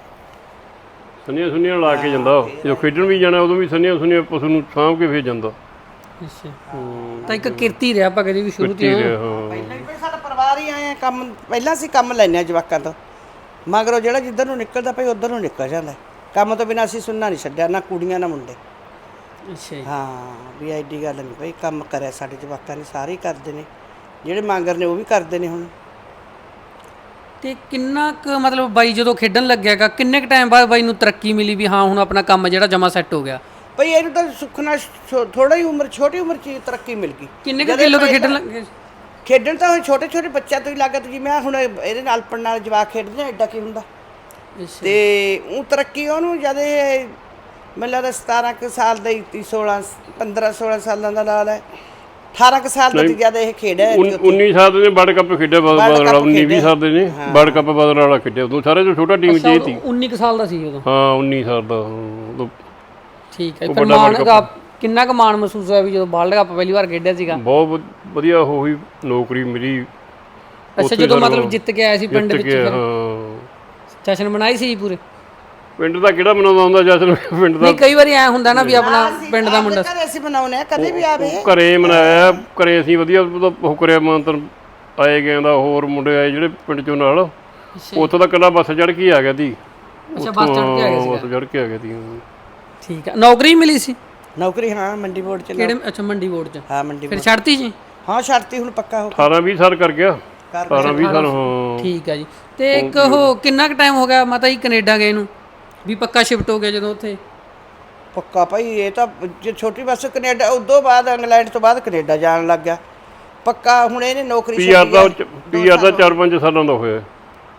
ਸੰਨੀਆਂ ਸੁਨੀਆਂ ਲਾ ਕੇ ਜਾਂਦਾ। ਜਦੋਂ ਖੇਡਣ ਵੀ ਜਾਣਾ ਉਦੋਂ ਵੀ ਸੰਨੀਆਂ ਸੁਨੀਆਂ ਪਸ਼ੂ ਨੂੰ ਸਾਂਭ ਕੇ ਫੇਰ ਜਾਂਦਾ। ਅੱਛਾ। ਤਾਂ ਇੱਕ ਕਿਰਤੀ ਰਿਹਾ ਆਪਾਂ ਕਦੇ ਵੀ ਸ਼ੁਰੂ ਤੋਂ। ਠੀਕ ਹੀ। ਹੈ ਹਾਂ ਪਹਿਲਾਂ ਹੀ ਵੀ ਸਾਡਾ ਪਰਿਵਾਰ ਹੀ ਆਏ ਆ ਕੰਮ ਪਹਿਲਾਂ ਅਸੀਂ ਕੰਮ ਲੈਨੇ ਆ ਜਵਾਕਾਂ ਤੋਂ। ਮਗਰੋਂ ਜਿਹੜਾ ਜਿੱਧਰ ਨੂੰ ਨਿਕਲਦਾ ਭਈ ਉਧਰ ਨੂੰ ਨਿਕਲ ਜਾਂਦਾ। ਕੰਮ ਤੋਂ ਬਿਨਾਂ ਅਸੀਂ ਸੁਣਨਾ ਨਹੀਂ ਛੱਡਿਆ ਨਾ ਕੁੜੀਆਂ ਨਾ ਮੁੰਡੇ। ਅੱਛਾ ਜੀ। ਹਾਂ ਵੀ ਐਡੀ ਗੱਲ ਨਹੀਂ। ਭਾਈ ਕੰਮ ਕਰਿਆ ਸਾਡੇ ਜਵਾਕਾਂ ਨੇ ਸਾਰੇ ਹੀ ਕਰਦੇ ਨੇ। ਜਿਹੜੇ ਮੰਗਰ ਨੇ ਉਹ ਵੀ ਕਰਦੇ ਨੇ ਹੁਣ। ਤੇ ਕਿੰਨਾ ਕੁ ਮਤਲਬ ਬਾਈ ਜਦੋਂ ਖੇਡਣ ਲੱਗਿਆਗਾ ਕਿੰਨੇ ਕੁ ਟਾਈਮ ਬਾਅਦ ਬਾਈ ਨੂੰ ਤਰੱਕੀ ਮਿਲੀ ਵੀ ਹਾਂ ਹੁਣ ਆਪਣਾ ਕੰਮ ਜਿਹੜਾ ਜਮਾ ਸੈੱਟ ਹੋ ਗਿਆ? ਭਈ ਇਹਨੂੰ ਤਾਂ ਸੁਖਣਾ ਥੋੜਾ ਹੀ ਉਮਰ ਛੋਟੀ ਉਮਰ 'ਚ ਹੀ ਤਰੱਕੀ ਮਿਲ ਗਈ। ਕਿੰਨੇ ਕੁ ਕਿਲੋ ਤੋਂ ਖੇਡਣ ਲੱਗੇ? ਖੇਡਣ ਤਾਂ ਹੁਣ ਛੋਟੇ ਛੋਟੇ ਬੱਚਿਆਂ ਤੋਂ ਹੀ ਲੱਗਾ ਤੇ ਜਿਵੇਂ ਆਹ ਹੁਣ ਇਹਦੇ ਨਾਲ ਪੜਨ ਨਾਲ ਜਵਾਕ ਖੇਡਦੇ ਨੇ ਐਡਾ ਕੀ ਹੁੰਦਾ? ਤੇ ਉਹ ਤਰੱਕੀ ਉਹਨੂੰ ਜਦ ਇਹ ਮੈਨੂੰ ਲੱਗਦਾ 17 ਕੁ ਸਾਲ ਦਾ ਹੀ ਤੀ, 16 15 16 ਸਾਲਾਂ ਦਾ ਲਾਲ ਹੈ। 18 ਕੁ ਸਾਲ ਦਾ ਤੇ ਜਦ ਇਹ ਖੇਡਿਆ ਹੈ ਉਨ- 19 ਸਾਲ ਦੇ ਨੇ ਵਰਲਡ ਕੱਪ ਖੇਡਿਆ ਬਦਲ World ਵਾਲਾ Cup 19 20 ਖੇਡਿਆ। ਸਾਲ ਦੇ ਨੇ ਵਰਲਡ ਕੱਪ ਬਦਲ ਵਾਲਾ ਖੇਡਿਆ। ਉਦੋਂ ਸਾਰੇ ਤੋਂ ਛੋਟਾ ਟੀਮ ਜੀ ਸੀ 19 ਕੁ ਸਾਲ ਦਾ ਸੀ ਉਦੋਂ। ਹਾਂ 19 ਸਾਲ ਦਾ ਹਾਂ, ਉਦੋਂ। ਠੀਕ ਹੈ ਫਿਰ ਮਾਣ ਦਾ ਕਿੰਨਾ ਕੁ ਮਾਣ ਮਹਿਸੂਸ ਹੋਇਆ ਵੀ ਜਦੋਂ ਵਰਲਡ ਕੱਪ ਪਹਿਲੀ ਵਾਰ ਖੇਡਿਆ ਸੀਗਾ? ਬਹੁਤ ਵਧ- ਵਧੀਆ ਹੋਈ ਨੌਕਰੀ ਮਿਲੀ। ਅੱਛਾ ਜਦੋਂ ਮਤਲਬ ਜਿੱਤ ਕੇ ਆਇਆ ਸੀ ਪਿੰਡ ਜਿੱਤ ਵਿੱਚ ਕੇ ਫਿਰ? ਹਾਂ। ਜਸ਼ਨ ਮਨਾਈ ਸੀ ਜੀ ਪੂਰੇ? ਪਿੰਡ ਦਾ ਕਿਹੜਾ ਮਨਾਉਂਦਾ ਹੁੰਦਾ ਜਸ਼ਨ? ਪਿੰਡ ਦਾ ਨਹੀਂ ਕਈ ਵਾਰੀ ਐ ਹੁੰਦਾ ਨਾ ਵੀ ਆਪਣਾ ਪਿੰਡ ਦਾ ਮੁੰਡਾ ਘਰੇ ਅਸੀਂ ਬਣਾਉਨੇ ਆ ਕਦੇ ਵੀ ਆਵੇ। ਘਰੇ ਮਨਾਇਆ ਘਰੇ ਅਸੀਂ ਵਧੀਆ ਉਹਦਾ ਉਹ ਕਰਿਆ ਮੰਤਰ ਆਏ ਗਏ ਦਾ ਹੋਰ ਮੁੰਡੇ ਆਏ ਜਿਹੜੇ ਪਿੰਡ ਚੋਂ ਨਾਲ। ਉੱਥੋਂ ਦਾ ਕੱਲਾ ਬੱਸ ਚੜ ਕੇ ਆ ਗਿਆ ਅੱਛਾ ਬੱਸ ਚੜ ਕੇ ਆ ਗਿਆ ਸੀ ਬੱਸ ਚੜ ਕੇ ਆ ਗਿਆ ਸੀ ਹਾਂ। ਠੀਕ ਹੈ ਨੌਕਰੀ ਮਿਲੀ ਸੀ? ਨੌਕਰੀ ਹਾਂ ਮੰਡੀ ਬੋਰਡ ਚ ਕਿਹੜੇ ਅੱਛਾ ਮੰਡੀ ਬੋਰਡ 'ਚ। ਹਾਂ ਮੰਡੀ ਫਿਰ। ਛੱਡਤੀ ਜੀ? ਹਾਂ ਸ਼ਰਤੀ ਹੁਣ ਪੱਕਾ ਹੋ 18 20 ਸਾਲ ਕਰ ਗਿਆ। ਕਰ 18 20 ਸਾਲ ਹਾਂ। ਠੀਕ ਹੈ ਜੀ। ਤੇ ਇੱਕ ਉਹ ਕਿੰਨਾ ਕੁ ਟਾਈਮ ਹੋ ਗਿਆ ਮਾਤਾ ਜੀ ਕੈਨੇਡਾ ਗਏ ਨੂੰ? ਵੀ ਪੱਕਾ ਸ਼ਿਫਟ ਹੋ ਗਿਆ ਜਦੋਂ ਉੱਥੇ? ਪੱਕਾ ਭਾਈ ਇਹ ਤਾਂ ਜੇ ਛੋਟੀ ਬੱਸ ਕੈਨੇਡਾ ਉਦੋਂ ਬਾਅਦ ਇੰਗਲੈਂਡ ਤੋਂ ਬਾਅਦ ਕੈਨੇਡਾ ਜਾਣ ਲੱਗ ਗਿਆ। ਪੱਕਾ ਹੁਣ ਇਹਨੇ ਨੌਕਰੀ ਪੀਆਰ ਦਾ। ਪੀਆਰ ਦਾ 4-5 ਸਾਲਾਂ ਦਾ ਹੋਇਆ।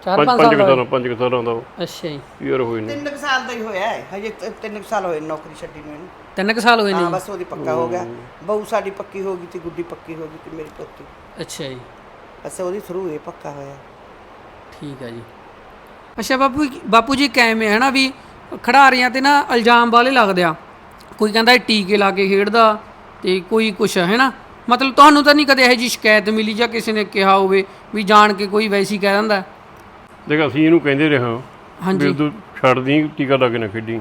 ਚਾਰ ਪੰਜ ਪੰਜ ਪੰਜ ਸਾਲ ਕੁ ਸਾਲਾਂ ਪੰਜ ਕੁ ਸਾਲਾਂ ਦਾ। ਅੱਛਾ ਜੀ। ਪੀਆਰ ਹੋਏ ਨੇ ਤਿੰਨ ਕੁ ਸਾਲ ਦਾ ਹੀ ਹੋਇਆ ਹੈ। ਹਜੇ ਤ- ਤਿੰਨ ਕੁ ਸਾਲ ਹੋਏ ਨੌਕਰੀ ਛੱਡੀ ਨੂੰ ਇਹਨੂੰ। ਤਿੰਨ ਕੁ ਸਾਲ ਹੋਏ ਨੇ ਹਾਂ ਬਸ ਉਹਦੀ ਪੱਕਾ ਹੋ ਗਿਆ। ਬਹੂ ਸਾਡੀ ਪੱਕੀ ਹੋ ਗਈ ਤੇ ਗੁੱਡੀ ਪੱਕੀ ਹੋ ਗਈ ਤੇ ਮੇਰੀ ਪੋਤੀ। ਅੱਛਾ ਜੀ। ਬਸ ਉਹਦੀ ਥਰੂ ਇਹ ਪੱਕਾ ਹੋਇਆ। ਠੀਕ ਹੈ ਜੀ। ਅੱਛਾ ਬਾਪੂ ਬਾਪੂ ਜੀ ਕਿਵੇਂ ਹੈ ਨਾ ਵੀ ਖਿਡਾਰੀਆਂ ਤੇ ਨਾ ਇਲਜ਼ਾਮ ਵਾਲੇ ਲੱਗਦੇ ਆ। ਕੋਈ ਕਹਿੰਦਾ ਇਹ ਟੀਕੇ ਲਾ ਕੇ ਖੇਡਦਾ ਤੇ ਕੋਈ ਕੁਛ ਹੈ ਨਾ ਮਤਲਬ ਤੁਹਾਨੂੰ ਤਾਂ ਨਹੀਂ ਕਦੇ ਇਹੋ ਜੀ ਸ਼ਿਕਾਇਤ ਮਿਲੀ ਜਾਂ ਕਿਸੇ ਨੇ ਕਿਹਾ ਹੋਵੇ ਵੀ ਜਾਣ ਕੇ ਕੋਈ ਵੈਸੀ ਕਹਿ ਦਿੰਦਾ? ਦੇਖ ਅਸੀਂ ਇਹਨੂੰ ਕਹਿੰਦੇ ਰਹੇ ਹਾਂ ਵੀ ਹਾਂਜੀ। ਉਦੋਂ ਛੱਡ ਦੀ ਟੀਕਾ ਲਾ ਕੇ ਨਾ ਖੇਡੀ।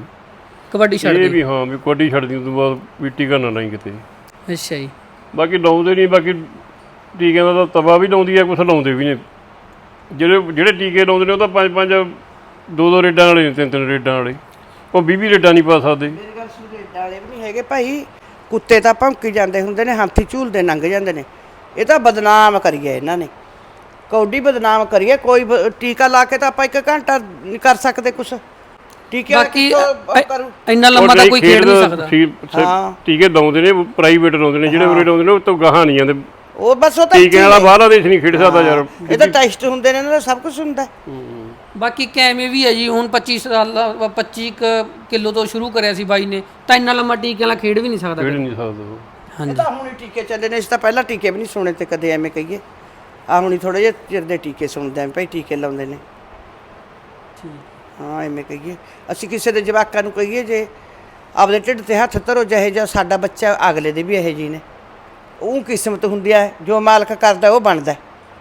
ਕਬੱਡੀ ਛੱਡ ਇਹ ਦੇ ਵੀ ਹਾਂ ਵੀ ਕੋਡੀ ਛੱਡ ਦੀ ਉਦੋਂ ਬਾਅਦ ਵੀ ਟੀਕਾ ਨਾ ਲਾਈ ਕਿਤੇ। ਅੱਛਾ ਜੀ। ਬਾਕੀ ਲਾਉਂਦੇ ਨਹੀਂ ਬਾਕੀ ਟੀਕਿਆਂ ਦਾ ਤਾਂ ਤਵਾ ਵੀ ਲਾਉਂਦੀ ਆ ਕੁਛ ਲਾਉਂਦੇ ਵੀ ਨੇ ਜਿਹੜੇ ਜਿਹੜੇ ਟੀਕੇ ਲਾਉਂਦੇ ਨੇ ਉਹ ਤਾਂ ਪੰਜ ਪੰਜ ਦੋ ਦੋ ਰੇਡਾਂ ਵਾਲੇ ਨੇ ਤਿੰਨ ਤਿੰਨ ਰੇਡਾਂ ਵਾਲੇ। ਉਹ 20 20 ਰੇਡਾਂ ਨਹੀਂ ਪਾ ਸਕਦੇ। ਮੇਰੀ ਗੱਲ ਸੁਣ ਡਾਲੇ ਵੀ ਨਹੀਂ ਹੈਗੇ ਭਾਈ। ਕੁੱਤੇ ਤਾਂ ਭੌਂਕੀ ਜਾਂਦੇ ਹੁੰਦੇ ਨੇ ਹਾਥੀ ਝੂਲਦੇ ਲੰਘ ਜਾਂਦੇ ਨੇ। ਇਹ ਤਾਂ ਬਦਨਾਮ ਕਰੀਏ ਇਹਨਾਂ ਨੇ। ਕੌਡੀ ਬਦਨਾਮ ਕਰੀਏ ਕੋਈ ਬ- ਟੀਕਾ ਲਾ ਕੇ ਤਾਂ ਆਪਾਂ ਇੱਕ ਘੰਟਾ ਨਹੀਂ ਕਰ ਸਕਦੇ ਕੁਛ। ਟੀਕੇ ਵਾਲਾ ਬਾਕੀ ਅ- ਕਰੂ। ਇੰਨਾ ਲੰਮਾ ਤਾਂ ਕੋਈ ਖੇਡ ਨਹੀਂ ਸਕਦਾ। ਸੀ- ਸ- ਹਾਂ। ਟੀਕੇ ਲਾਉਂਦੇ ਨੇ ਪ੍ਰਾਈਵੇਟ ਲਾਉਂਦੇ ਨੇ ਜਿਹੜੇ ਉਰੇ ਲਾਉਂਦੇ ਨੇ ਉਹ ਤੋਂ ਗਾਹਾਂ ਨਹੀਂ ਜਾਂਦੇ। ਉਹ ਬਸ ਉਹ ਤਾਂ ਟੀਕਿਆਂ ਵਾਲਾ ਬਾਹਰਲਾ ਦੇਸ਼ ਨਹੀਂ ਖੇਡ ਸਕਦਾ ਯਾਰ। ਇਹ ਤਾਂ ਟੈਸਟ ਹੁੰਦੇ ਨੇ ਇਹਨਾਂ ਦਾ ਸਭ ਕੁਝ ਹੁੰਦਾ। ਹੈ। ਬਾਕੀ ਕਿਵੇਂ ਵੀ ਹੈ ਜੀ ਹੁਣ 25 ਸਾਲ 25 ਕਿਲੋ ਤੋਂ ਸ਼ੁਰੂ ਕਰਿਆ ਸੀ ਬਾਈ ਨੇ ਤਾਂ ਇੰਨਾ ਲੰਮਾ ਟੀਕੇ ਵਾਲਾ ਖੇਡ ਵੀ ਨਹੀਂ ਸਕਦਾ ਖੇਡ ਨਹੀਂ ਸਕਦਾ। ਇਹ ਤਾਂ ਹੁਣ ਹੀ ਟੀਕੇ ਚੱਲੇ ਨੇ ਇਸ ਤਾਂ ਪਹਿਲਾਂ ਟੀਕੇ ਵੀ ਨਹੀਂ ਸੁਣੇ ਤੇ ਕਦੇ ਐਵੇਂ ਕਹੀਏ। ਆ ਹੁਣੀ ਥੋੜੇ ਜਿਹੇ ਚਿਰ ਦੇ ਟੀਕੇ ਸੁਣਦੇ ਆਂ ਭਾਈ ਟੀਕੇ ਲਾਉਂਦੇ ਨੇ। ਹਾਂ ਐਵੇਂ ਕਹੀਏ। ਅਸੀਂ ਕਿਸੇ ਦੇ ਜਵਾਕਾਂ ਨੂੰ ਕਹੀਏ ਜੇ ਆਪਦੇ ਢਿੱਡ ਤੇ ਹੱਥ ਧਰੋ ਜਿਹੇ ਜਿਹਾ ਸਾਡਾ ਬੱਚਾ ਅਗਲੇ ਦੇ ਵੀ ਇਹੋ ਜੀ ਨੇ। ਉਹ ਕਿਸਮਤ ਹੁੰਦੀ ਹੈ ਜੋ ਮਾਲਕ ਕਰਦਾ ਉਹ ਬਣਦਾ।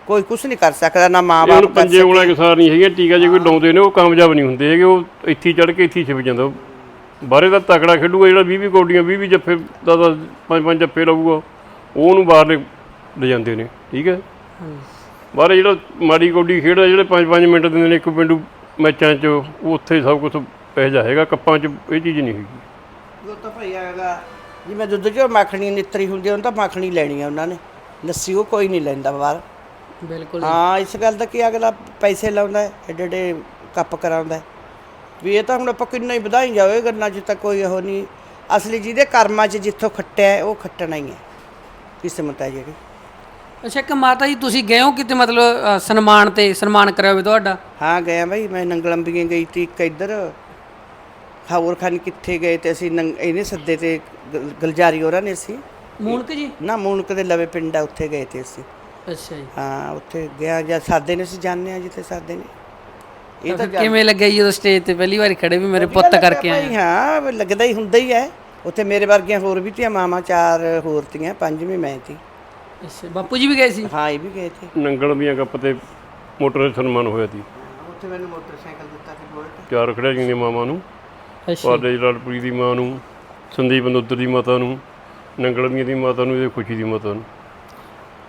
ਕੋਈ ਕੁਝ ਨਹੀਂ ਕਰ ਸਕਦਾ ਨਾ ਮਾਂ-ਬਾਪ ਕਰ ਪੰਜੇ ਉਂਗਲਾਂ ਕਿਸਾਰ ਨਹੀਂ ਹੈਗੇ ਟੀਕਾ ਜੇ ਕੋਈ ਲਾਉਂਦੇ ਨੇ ਉਹ ਕਾਮਯਾਬ ਨਹੀਂ ਹੁੰਦੇ ਹੈਗੇ ਉਹ ਇੱਥੇ ਚੜ ਕੇ ਇੱਥੇ ਛਿਪ ਜਾਂਦਾ। ਬਾਹਰੇ ਦਾ ਤਕੜਾ ਖੇਡੂਗਾ ਜਿਹੜਾ 20 20 ਕੌਡੀਆਂ 20 20 ਜੱਫੇ ਦਾ ਦਾ ਪੰਜ ਪੰਜ ਜੱਫੇ ਲਾਊਗਾ ਉਹ ਉਹਨੂੰ ਬਾਹਰ ਲੈ ਜਾਂਦੇ ਨੇ ਠੀਕ ਹੈ ਬਾਹਰੇ ਜਿਹੜਾ ਮਾੜੀ ਕੌਡੀ ਖੇਡਦਾ ਜਿਹੜੇ 5-5 ਮਿੰਟ ਦਿੰਦੇ ਨੇ ਇੱਕ ਪਿੰਡੂ ਮੈਚਾਂ 'ਚ ਉਹ ਉੱਥੇ ਸਭ ਕੁਝ ਪੈ ਜਾਏਗਾ ਕੱਪਾਂ 'ਚ ਇਹ ਚੀਜ਼ ਨਹੀਂ ਹੈਗੀ ਉਹ ਤਾਂ ਭਈ ਆਗਾ ਜਿਵੇਂ ਦੁੱਧ 'ਚ ਮੱਖਣੀ ਨਿੱਤਰੀ ਹੁੰਦੀ ਆ, ਉਹਨੂੰ ਤਾਂ ਮੱਖਣੀ ਲੈਣੀ ਆ ਉਹਨਾਂ ਨੇ। ਲੱਸੀ ਉਹ ਕੋਈ ਨਹੀਂ ਲੈਂਦਾ ਬਾਹਰ। ਬਿਲਕੁਲ ਹਾਂ ਇਸ ਗੱਲ ਦਾ ਕੀ ਅਗਲਾ ਪੈਸੇ ਲਾਉਂਦਾ ਹੈ ਏਡੇ ਏਡੇ ਕੱਪ ਕਰਾਉਂਦਾ। ਹੈ ਵੀ ਇਹ ਤਾਂ ਹੁਣ ਆਪਾਂ ਕਿੰਨਾ ਹੀ ਵਧਾਈ ਜਾਵੇ ਗੱਲਾਂ 'ਚ ਤਾਂ ਕੋਈ ਉਹ ਨਹੀਂ। ਅਸਲੀ ਜਿਹਦੇ ਕਰਮਾਂ 'ਚ ਜਿੱਥੋਂ ਖੱਟਿਆ ਹੈ, ਉਹ ਖੱਟਣਾ ਹੀ ਹੈ। ਕਿਸਮਤ ਹੈ ਜਿਹੜੀ। ਅੱਛਾ ਇੱਕ ਮਾਤਾ ਜੀ ਤੁਸੀਂ ਗਏ ਹੋ ਕਿਤੇ ਮਤਲਬ ਅ, ਸਨਮਾਨ ਤੇ ਸਨਮਾਨ ਕਰਿਆ ਹੋਵੇ ਤੁਹਾਡਾ? ਹਾਂ ਗਿਆ ਭਾਈ ਮੈਂ ਨੰਗਲੰਬੀਆਂ ਗਈ ਤੀ ਇੱਕ ਇੱਧਰ। ਹੋਰ ਖਾਨ ਕਿੱਥੇ ਗਏ ਤੇ ਅਸੀਂ ਨੰਗ- ਇਹਨੇ ਸੱਦੇ ਤੇ ਗਲ- ਗਲਜਾਰੀ ਹੋਰਾਂ ਨੇ ਅਸੀਂ। ਮੂਨਕ ਜੀ? ਨਾ ਮੂਨਕ ਦੇ ਲਵੇ ਪਿੰਡ ਆ ਉੱਥੇ ਗਏ ਤੇ ਅਸੀਂ। ਅੱਛਾ ਜੀ। ਹਾਂ ਉੱਥੇ ਗਿਆ ਜਾਂ ਸਾਦੇ ਨੇ ਅਸੀਂ ਜਾਣਦੇ ਆ ਜਿੱਥੇ ਸਾਦੇ ਨੇ। ਇਹ ਤਾਂ ਕਿਵੇਂ ਲੱਗਿਆ ਜੀ ਜਦੋਂ ਸਟੇਜ ਤੇ? ਪਹਿਲੀ ਵਾਰੀ ਖੜੇ ਵੀ ਮੇਰੇ ਪੁੱਤ ਕਰਕੇ ਆਏ ਭਾਈ ਹਾਂ ਵੀ ਲੱਗਦਾ ਹੀ ਹੁੰਦਾ ਹੀ ਹੈ। ਉੱਥੇ ਮੇਰੇ ਵਰਗੀਆਂ ਹੋਰ ਵੀ ਤੀਆਂ ਮਾਮਾ ਚਾਰ ਹੋਰ ਤੀਆਂ ਪੰਜਵੀਂ ਮੈਂ ਤੀ ਅੱਛਾ ਬਾਪੂ ਜੀ ਵੀ ਗਏ ਸੀ? ਹਾਂ ਇਹ ਵੀ ਗਏ ਤੇ ਨੰਗਲ ਦੀਆਂ ਕੱਪ ਤੇ ਮੋਟਰ ਸਨਮਾਨ ਹੋਇਆ ਸੀ। ਉੱਥੇ ਮੈਨੂੰ ਮੋਟਰਸਾਈਕਲ ਦਿੱਤਾ ਸੀ ਬੁਲਟ। ਚਾਰ ਖੜਿਆਈਆਂ ਦੀਆਂ ਮਾਵਾਂ ਨੂੰ। ਪਾਲੇ ਲਾਲਪੁਰੀ ਦੀ ਮਾਂ ਨੂੰ ਸੰਦੀਪ ਨੁੱਦਰ ਦੀ ਮਾਤਾ ਨੂੰ ਨੰਗਲਮੀਆਂ ਦੀ ਮਾਤਾ ਨੂੰ ਇਹਦੇ ਖੁਸ਼ੀ ਦੀ ਮਾਤਾ ਨੂੰ।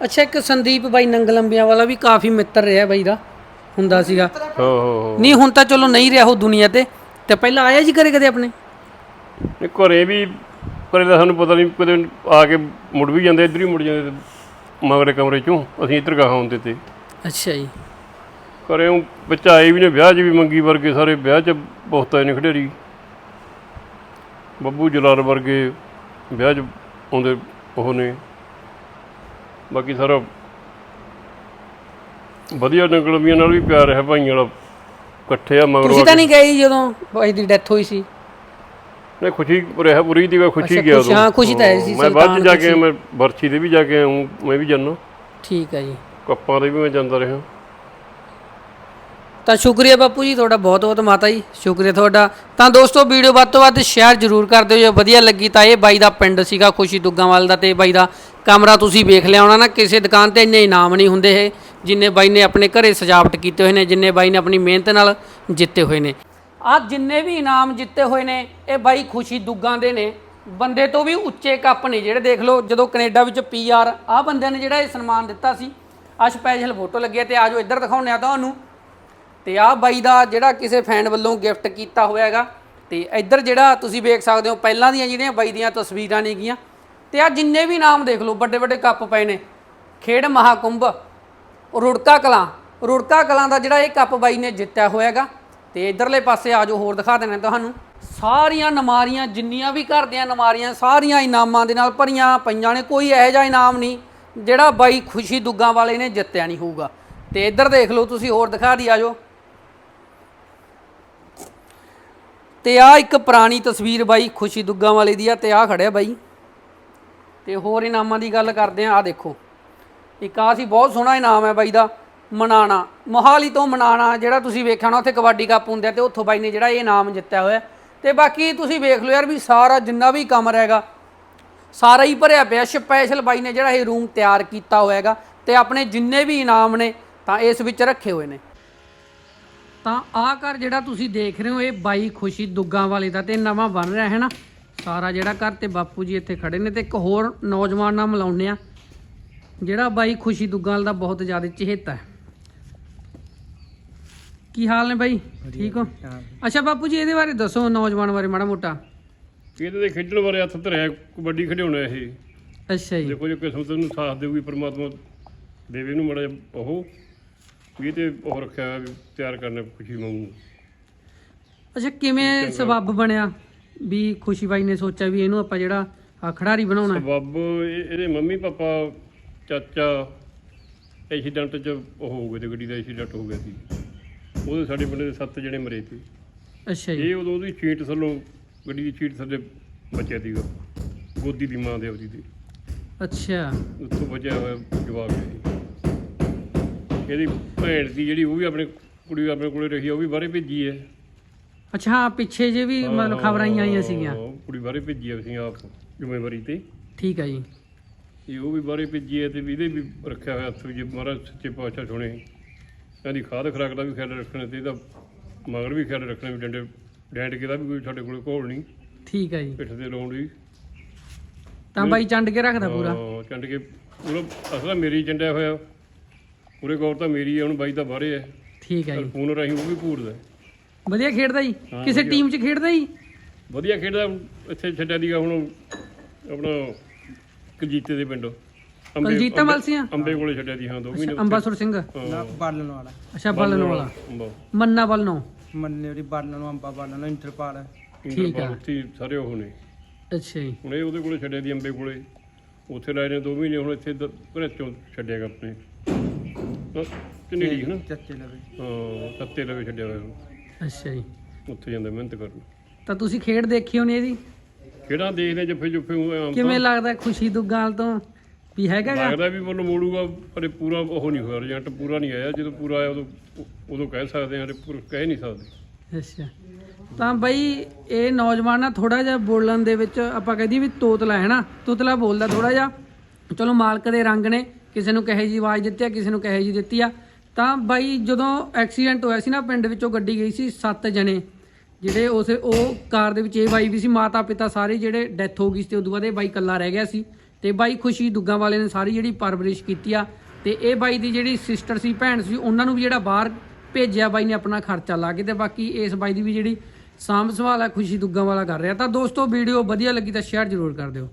ਅੱਛਾ ਇੱਕ ਸੰਦੀਪ ਬਾਈ ਨੰਗਲੰਬੀਆਂ ਵਾਲਾ ਵੀ ਕਾਫੀ ਮਿੱਤਰ ਰਿਹਾ ਬਾਈ ਦਾ ਹੁੰਦਾ ਸੀਗਾ। ਹਾਂ ਹਾਂ ਹਾਂ। ਨਹੀਂ ਹੁਣ ਤਾਂ ਚਲੋ ਨਹੀਂ ਰਿਹਾ ਉਹ ਦੁਨੀਆ ਤੇ ਤੇ ਪਹਿਲਾਂ ਆਇਆ ਜੀ ਘਰੇ ਕਦੇ ਆਪਣੇ? ਇਹ ਘਰੇ ਵੀ ਘਰੇ ਦਾ ਸਾਨੂੰ ਪਤਾ ਨਹੀਂ ਕਦੇ ਆ ਕੇ ਮੁੜ ਵੀ ਜਾਂਦੇ ਇੱਧਰ ਹੀ ਮੁੜ ਜਾਂਦੇ ਤੇ ਮਗਰੇ ਕਮਰੇ ਚੋਂ ਅਸੀਂ ਇੱਧਰ ਗਾਹਾਂ ਹੁੰਦੇ ਤੇ। ਅੱਛਾ ਜੀ। ਘਰੇ ਉਹ ਆਏ ਵੀ ਨੇ ਵਿਆਹ 'ਚ ਵੀ ਮੰਗੀ ਵਰਗੇ ਸਾਰੇ ਵਿਆਹ 'ਚ ਬਹੁਤ ਆਏ ਨੇ ਖੜੇਰੀ ਬੱਬੂ ਜਲਾਲ ਵਰਗੇ ਵਿਆਹ 'ਚ ਆਉਂਦੇ ਉਹ ਨੇ। ਬਾਕੀ ਸਾਰਾ ਵਧੀਆ ਨਗਲਮੀਆਂ ਨਾਲ ਵੀ ਪਿਆਰ ਹੈ ਭਾਈਆਂ ਵਾਲਾ। ਇਕੱਠੇ ਆ ਮਗਰ ਤੁਸੀਂ ਤਾਂ ਨਹੀਂ ਗਏ ਜਦੋਂ ਬਾਈ ਦੀ ਡੈਥ ਹੋਈ ਸੀ? ਨਹੀਂ ਖੁਸ਼ੀ ਰਿਹਾ ਪੂਰੀ ਦੀ ਮੈਂ ਖੁਸ਼ੀ ਗਿਆ ਖੁਸ਼ੀ- ਹਾਂ, ਖੁਸ਼ੀ ਤਾਂ ਹੈ ਸੀ, ਮੈਂ ਬਾਅਦ ਜਾ ਕੇ। ਮੈਂ ਬਰਛੀ ਦੇ ਵੀ ਜਾ ਕੇ ਹੂੰ ਮੈਂ ਵੀ ਜਾਣਾ ਠੀਕ ਹੈ ਜੀ। ਕੱਪਾਂ ਦੇ ਵੀ ਮੈਂ ਜਾਂਦਾ ਰਿਹਾ। ਤਾਂ ਸ਼ੁਕਰੀਆ ਬਾਪੂ ਜੀ, ਤੁਹਾਡਾ ਬਹੁਤ ਬਹੁਤ ਮਾਤਾ ਜੀ, ਸ਼ੁਕਰੀਆ ਤੁਹਾਡਾ। ਤਾਂ ਦੋਸਤੋ, ਵੀਡੀਓ ਵੱਧ ਤੋਂ ਵੱਧ ਸ਼ੇਅਰ ਜ਼ਰੂਰ ਕਰ ਦਿਓ, ਜੇ ਵਧੀਆ ਲੱਗੀ ਤਾਂ ਇਹ ਬਾਈ ਦਾ ਪਿੰਡ ਸੀਗਾ ਖੁਸ਼ੀ ਦੁੱਗਾਂਵਾਲ ਦਾ ਤੇ ਬਾਈ ਦਾ ਕਮਰਾ ਤੁਸੀਂ ਵੇਖ ਲਿਆ ਹੋਣਾ ਨਾ, ਕਿਸੇ ਦੁਕਾਨ ਤੇ ਇੰਨੇ ਇਨਾਮ ਨਹੀਂ ਹੁੰਦੇ ਇਹ, ਜਿੰਨੇ ਬਾਈ ਨੇ ਆਪਣੇ ਘਰੇ ਸਜਾਵਟ ਕੀਤੇ ਹੋਏ ਨੇ, ਜਿੰਨੇ ਬਾਈ ਨੇ ਆਪਣੀ ਮਿਹਨਤ ਨਾਲ ਜਿੱਤੇ ਹੋਏ ਨੇ। ਆ ਜਿੰਨੇ ਵੀ ਇਨਾਮ ਜਿੱਤੇ ਹੋਏ ਨੇ, ਇਹ ਬਾਈ ਖੁਸ਼ੀ ਦੁੱਗਾਂ ਦੇ ਨੇ। ਬੰਦੇ ਤੋਂ ਵੀ ਉੱਚੇ ਕੱਪ ਨੇ, ਜਿਹੜੇ ਦੇਖ ਲਓ, ਜਦੋਂ ਕੈਨੇਡਾ ਵਿੱਚ ਪੀਆਰ ਆ ਬੰਦਿਆਂ ਨੇ ਜਿਹੜਾ ਇਹ ਸਨਮਾਨ ਦਿੱਤਾ ਸੀ ਆ ਸਪੈਸ਼ਲ ਫੋਟੋ ਲੱਗੀ ਹੈ ਤੇ ਆਜੋ ਇੱਧਰ ਦਿਖਾਉਂਦੇ ਆ ਤੁਹਾਨੂੰ। ਤੇ ਆਹ ਬਾਈ ਦਾ ਜਿਹੜਾ ਕਿਸੇ ਫੈਨ ਵੱਲੋਂ ਗਿਫਟ ਕੀਤਾ ਹੋਇਆ ਹੈਗਾ ਤੇ ਇੱਧਰ ਜਿਹੜਾ ਤੁਸੀਂ ਵੇਖ ਸਕਦੇ ਹੋ, ਪਹਿਲਾਂ ਦੀਆਂ ਜਿਹੜੀਆਂ ਬਾਈ ਦੀਆਂ ਤਸਵੀਰਾਂ ਨੇਗੀਆਂ ਤੇ ਆ ਜਿੰਨੇ ਵੀ ਨਾਮ ਦੇਖ ਲਓ, ਵੱਡੇ ਵੱਡੇ ਕੱਪ ਪਏ ਨੇ, ਖੇਡ ਮਹਾਕੁੰਭ, ਰੁੜਕਾ ਕਲਾਂ ਰੁੜਕਾ ਕਲਾਂ ਦਾ ਜਿਹੜਾ ਇਹ ਕੱਪ ਬਾਈ ਨੇ ਜਿੱਤਿਆ ਹੋਇਆ ਹੈਗਾ ਤੇ ਇਧਰਲੇ ਪਾਸੇ ਆਜੋ ਹੋਰ ਦਿਖਾ ਦੇਣਾ ਤੁਹਾਨੂੰ, ਸਾਰੀਆਂ ਨਮਾਰੀਆਂ, ਜਿੰਨੀਆਂ ਵੀ ਘਰ ਦੀਆਂ ਨਮਾਰੀਆਂ, ਸਾਰੀਆਂ ਇਨਾਮਾਂ ਦੇ ਨਾਲ ਭਰੀਆਂ ਪਈਆਂ ਨੇ, ਕੋਈ ਇਹੋ ਜਿਹਾ ਇਨਾਮ ਨਹੀਂ, ਜਿਹੜਾ ਬਾਈ ਖੁਸ਼ੀ ਦੁੱਗਾਂ ਵਾਲੇ ਨੇ ਜਿੱਤਿਆ ਨਹੀਂ ਹੋਊਗਾ, ਤੇ ਇੱਧਰ ਦੇਖ ਲਓ, ਤੁਸੀਂ ਹੋਰ ਦਿਖਾ ਦੀ ਆਜੋ ਤੇ ਆ ਇੱਕ ਪੁਰਾਣੀ ਤਸਵੀਰ ਬਾਈ, ਖੁਸ਼ੀ ਦੁੱਗਾ ਵਾਲੇ ਦੀ ਆ ਤੇ ਆ ਖੜਿਆ ਬਾਈ। ਤੇ ਹੋਰ ਇਨਾਮਾਂ ਦੀ ਗੱਲ ਕਰਦੇ ਆ ਆ ਦੇਖੋ। ਇੱਕ ਆ ਸੀ, ਬਹੁਤ ਸੋਹਣਾ ਇਨਾਮ ਹੈ ਬਾਈ ਦਾ, ਮਨਾਣਾ। ਮੋਹਾਲੀ ਤੋਂ ਮਨਾਣਾ, ਜਿਹੜਾ ਤੁਸੀਂ ਵੇਖਿਆ ਨਾ ਉੱਥੇ ਕਬੱਡੀ ਕੱਪ ਹੁੰਦੇ ਆ ਤੇ ਉੱਥੋਂ ਬਾਈ ਨੇ ਜਿਹੜਾ ਇਹ ਇਨਾਮ ਜਿੱਤਿਆ ਹੋਇਆ। ਤੇ ਬਾਕੀ ਤੁਸੀਂ ਵੇਖ ਲਓ ਯਾਰ ਵੀ ਸਾਰਾ ਜਿੰਨਾ ਵੀ ਕਮਰਾ ਹੈਗਾ, ਸਾਰਾ ਹੀ ਭਰਿਆ ਪਿਆ। ਸਪੈਸ਼ਲ ਬਾਈ ਨੇ ਜਿਹੜਾ ਇਹ ਰੂਮ ਤਿਆਰ ਕੀਤਾ ਹੋਇਆ ਹੈਗਾ ਤੇ ਆਪਣੇ ਜਿੰਨੇ ਵੀ ਇਨਾਮ ਨੇ, ਤਾਂ ਇਸ ਵਿੱਚ ਰੱਖੇ ਹੋਏ ਨੇ। ਤਾਂ ਆਹ ਘਰ ਜਿਹੜਾ ਤੁਸੀਂ ਦੇਖ ਰਹੇ ਹੋ ਇਹ ਬਾਈ ਖੁਸ਼ੀ ਦੁੱਗਾਂ ਵਾਲੇ ਦਾ ਤੇ ਨਵਾਂ ਬਣ ਰਿਹਾ ਹੈ ਨਾ। ਸਾਰਾ ਜਿਹੜਾ ਘਰ ਤੇ ਬਾਪੂ ਜੀ ਇੱਥੇ ਖੜੇ ਨੇ ਤੇ ਇੱਕ ਹੋਰ ਨੌਜਵਾਨ ਨਾਲ ਮਿਲਾਉਂਦੇ ਆ ਜਿਹੜਾ ਬਾਈ ਖੁਸ਼ੀ ਦੁੱਗਾਂ ਵਾਲੇ ਦਾ ਬਹੁਤ ਜ਼ਿਆਦਾ ਚਹੇਤਾ ਹੈ। ਕੀ ਹਾਲ ਨੇ ਬਾਈ? ਠੀਕ ਹੋ? ਅੱਛਾ ਬਾਪੂ ਜੀ ਇਹਦੇ ਬਾਰੇ ਦੱਸੋ ਨੌਜਵਾਨ ਬਾਰੇ ਮਾੜਾ ਮੋਟਾ। ਇਹਦੇ ਦੇ ਖੇਡਣ ਬਾਰੇ ਹੱਥ ਧਰਿਆ ਕਬੱਡੀ ਖਿਡਾਉਣਾ ਇਹ। ਅੱਛਾ ਜੀ। ਦੇਖੋ ਜੇ ਕਿਸਮਤ ਨੂੰ ਸਾਥ ਦੇਊਗੀ ਪ੍ਰਮਾਤਮਾ ਦੇਵੇ ਨੂੰ ਮੜਾ ਉਹ। ਵੀ ਤੇ ਉਹ ਰੱਖਿਆ ਹੋਇਆ ਵੀ ਤਿਆਰ ਕਰਨਾ ਖੁਸ਼ੀ ਮੰਗੂ। ਅੱਛਾ ਕਿਵੇਂ ਸਬੱਬ ਬਣਿਆ? ਵੀ ਖੁਸ਼ੀ ਬਾਈ ਨੇ ਸੋਚਿਆ ਵੀ ਇਹਨੂੰ ਆਪਾਂ ਜਿਹੜਾ ਆਹ ਖਿਡਾਰੀ ਬਣਾਉਣਾ ਹੈ? ਸਬੱਬ ਇਹ- ਇਹਦੇ ਮੰਮੀ ਪਾਪਾ ਚਾਚਾ ਐਕਸੀਡੈਂਟ ਚ ਉਹ ਹੋ ਗਏ ਤੇ ਗੱਡੀ ਦਾ ਐਕਸੀਡੈਂਟ ਹੋ ਗਿਆ ਸੀ। ਉਹਦੇ ਸਾਡੇ ਪਿੰਡ ਦੇ ਸੱਤ ਜਣੇ ਮਰੇ ਸੀ। ਅੱਛਾ ਜੀ। ਇਹ ਉਦੋਂ ਉਹਦੀ ਚੀਟ ਥੱਲੋਂ ਗੱਡੀ ਦੀ ਚੀਟ ਥੱਲੇ ਬਚਿਆ ਸੀਗਾ। ਗੋਦੀ ਦੀ ਮਾਂ ਦੇ ਉਹਦੀ ਦੀ ਅੱਛਾ। ਉੱਥੋਂ ਬਚਿਆ ਹੋਇਆ ਜਵਾਬ ਹੈ ਇਹਦੀ ਭੈਣ ਦੀ ਜਿਹੜੀ ਉਹ ਵੀ ਆਪਣੇ ਕੁੜੀ ਆਪਣੇ ਕੋਲੇ ਰਹੀ ਆ, ਉਹ ਵੀ ਬਾਹਰੇ ਭੇਜੀ ਹੈ ਅੱਛਾ ਹਾਂ ਪਿੱਛੇ ਜੇ ਵੀ ਮਤਲਬ ਖਬਰਾਂ ਹੀ ਆਈਆਂ ਸੀਗੀਆਂ। ਕੁੜੀ ਬਾਹਰੇ ਭੇਜੀ ਆ ਅਸੀਂ ਆਪ ਜ਼ਿੰਮੇਵਾਰੀ ਤੇ। ਠੀਕ ਹੈ ਜੀ। ਇਹ ਉਹ ਵੀ ਬਾਹਰੇ ਭੇਜੀ ਹੈ ਤੇ ਵੀ ਇਹਦੇ ਵੀ ਰੱਖਿਆ ਹੋਇਆ ਹੱਥ ਜੇ ਮਹਾਰਾਜ ਸੱਚੇ ਪਾਤਸ਼ਾਹ ਸੁਣੇ। ਕਹਿੰਦੀ ਖਾਦ ਖਰਾਕ ਦਾ ਵੀ ਖਿਆਲ ਰੱਖਣਾ ਤੇ ਇਹਦਾ ਮਗਰ ਵੀ ਖਿਆਲ ਰੱਖਣਾ ਵੀ ਡੰਡੇ ਡੈਂਟ ਕੇ ਦਾ ਵੀ ਕੋਈ ਸਾਡੇ ਕੋਲੇ ਘੋਲ ਨਹੀਂ। ਠੀਕ ਹੈ ਜੀ। ਪਿੱਠ ਤੇ ਲਾਉਣ ਦੀ। ਤਾਂ ਬਾਈ ਚੰਡ ਕੇ ਰੱਖਦਾ ਪੂਰਾ? ਹਾਂ, ਚੰਡ ਕੇ ਪੂਰਾ ਅਸਲਾ ਮੇਰੀ ਚੰਡਿਆ ਹੋਇਆ। ਪੂਰੇ ਗੌਰ ਤਾਂ ਮੇਰੀ ਹੈ ਹੁਣ ਬਾਈ ਤਾਂ ਬਾਹਰੇ ਹੈ ਠੀਕ ਹੈ ਜੀ। ਫੋਨ ਰਾਹੀਂ ਉਹ ਵੀ ਪੂਰਦਾ ਵਧੀਆ ਖੇਡਦਾ ਜੀ? ਹਾਂ, ਕਿਸੇ ਵਧੀਆ। ਟੀਮ 'ਚ ਖੇਡਦਾ ਜੀ? ਵਧੀਆ ਖੇਡਦਾ ਇੱਥੇ ਛੱਡਿਆ ਦੀਗਾ ਹੁਣ ਆਪਣਾ ਕਜੀਤੇ ਦੇ ਪਿੰਡ। ਅੰਬੇ- ਕਲਜੀਤਾਂ ਅੰਬੇ- ਮਲਸੀਆਂ? ਅੰਬੇ ਕੋਲੇ ਛੱਡਿਆ ਦੀ ਹਾਂ ਦੋ ਮਹੀਨੇ ਅੱਛਾ, ਅੰਬਾਸੁਰ ਸਿੰਘ। ਹਾਂ, ਬਾਲਣ ਵਾਲਾ ਅੱਛਾ ਬਲਨ ਵਾਲਾ ਅੰਬਾ। ਮੰਨਾ ਬਲਨੋ ਮੰਨੇ ਉਹਦੀ ਬਾਲਣ ਨੂੰ ਅੰਬਾ ਬਾਲਣ ਨੂੰ ਇੰਟਰਪਾਲ ਠੀਕ ਆ। ਉੱਥੇ ਹੀ ਸਾਰੇ ਉਹ ਨੇ। ਅੱਛਾ ਜੀ। ਹੁਣ ਇਹ ਉਹਦੇ ਕੋਲੇ ਛੱਡਿਆ ਦੀ ਅੰਬੇ ਕੋਲੇ। ਉੱਥੇ ਲਾਏ ਨੇ ਦੋ ਮਹੀਨੇ ਹੁਣ ਇੱਥੇ ਦ- ਘਰੇ ਚੋਂ ਛੱਡਿਆਗਾ ਆਪਣੇ। ਚੰਡੀੜੀ ਹੈ ਨਾ? ਚੱਚੇ ਲਵੇ ਹਾਂ ਸੱਤੇ ਲਵੇ ਛੱਡਿਆ ਹੋਇਆ। ਹੁਣ। ਅੱਛਾ ਜੀ। ਉੱਥੇ ਜਾਂਦਾ ਮਿਹਨਤ ਕਰਨ। ਤਾਂ ਤੁਸੀਂ ਖੇਡ ਦੇਖੀ ਹੋਣੀ ਇਹਦੀ? ਕਿਹੜਾ ਦੇਖਦੇ ਜੱਫੇ ਜੁੱਫੇ ਹੋਏ ਆਮ ਕਿਵੇਂ ਲੱਗਦਾ ਖੁਸ਼ੀ ਦੁੱਗਾਲ ਤੋਂ? ਵੀ ਹੈਗਾ ਗਾ? ਲੱਗਦਾ ਵੀ ਵੱਲੋਂ ਮੋੜੂਗਾ ਪਰ ਇਹ ਪੂਰਾ ਉਹ ਨਹੀਂ ਹੋਇਆ ਰਿਜ਼ਲਟ ਪੂਰਾ ਨਹੀਂ ਆਇਆ। ਜਦੋਂ ਪੂਰਾ ਆਇਆ ਉਦੋਂ ਉਦੋਂ ਕਹਿ ਸਕਦੇ ਹਾਂ ਤੇ ਪੂਰਾ ਕਹਿ ਨਹੀਂ ਸਕਦੇ। ਅੱਛਾ। ਤਾਂ ਬਈ ਇਹ ਨੌਜਵਾਨ ਨਾ ਥੋੜਾ ਜਿਹਾ ਬੋਲਣ ਦੇ ਵਿੱਚ ਆਪਾਂ ਕਹਦੀ ਵੀ ਤੋਤਲਾ ਹੈ ਨਾ? ਤੋਤਲਾ ਬੋਲਦਾ ਥੋੜਾ ਜਿਹਾ। ਚਲੋ ਮਾਲਕ ਦੇ ਰੰਗ ਨੇ। ਕਿਸੇ ਨੂੰ ਕਹੇ ਜੀ ਆਵਾਜ਼ ਦਿੱਤੀ ਆ, ਕਿਸੇ ਨੂੰ ਕਹੇ ਜੀ ਦਿੱਤੀ ਆ। ਤਾਂ ਬਾਈ ਜਦੋਂ ਐਕਸੀਡੈਂਟ ਹੋਇਆ ਸੀ ਨਾ, ਪਿੰਡ ਵਿੱਚੋਂ ਗੱਡੀ ਗਈ ਸੀ ਸੱਤ ਜਣੇ। ਜਿਹੜੇ ਉਸ, ਉਹ ਕਾਰ ਦੇ ਵਿੱਚ ਇਹ ਬਾਈ ਵੀ ਸੀ, ਮਾਤਾ ਪਿਤਾ ਸਾਰੇ ਜਿਹੜੇ ਡੈਥ ਹੋ ਗਈ ਸੀ ਤੇ ਉਦੋਂ ਬਾਅਦ ਇਹ ਬਾਈ ਇਕੱਲਾ ਰਹਿ ਗਿਆ ਸੀ। ਤੇ ਬਾਈ ਖੁਸ਼ੀ ਦੁੱਗਾ ਵਾਲੇ ਨੇ ਸਾਰੀ ਜਿਹੜੀ ਪਰਵਰਿਸ਼ ਕੀਤੀ ਆ। ਤੇ ਇਹ ਬਾਈ ਦੀ ਜਿਹੜੀ ਸਿਸਟਰ ਸੀ, ਭੈਣ ਸੀ, ਉਹਨਾਂ ਨੂੰ ਵੀ ਜਿਹੜਾ ਬਾਹਰ ਭੇਜਿਆ ਬਾਈ ਨੇ ਆਪਣਾ ਖਰਚਾ ਲਾ ਕੇ ਤੇ ਬਾਕੀ ਇਸ ਬਾਈ ਦੀ ਵੀ ਜਿਹੜੀ ਸਾਂਭ ਸੰਭਾਲ ਆ, ਖੁਸ਼ੀ ਦੁੱਗਾ ਵਾਲਾ ਕਰ ਰਿਹਾ। ਤਾਂ ਦੋਸਤੋ ਵੀਡੀਓ ਵਧੀਆ ਲੱਗੀ ਤਾਂ ਸ਼ੇਅਰ ਜ਼ਰੂਰ ਕਰ ਦਿਓ।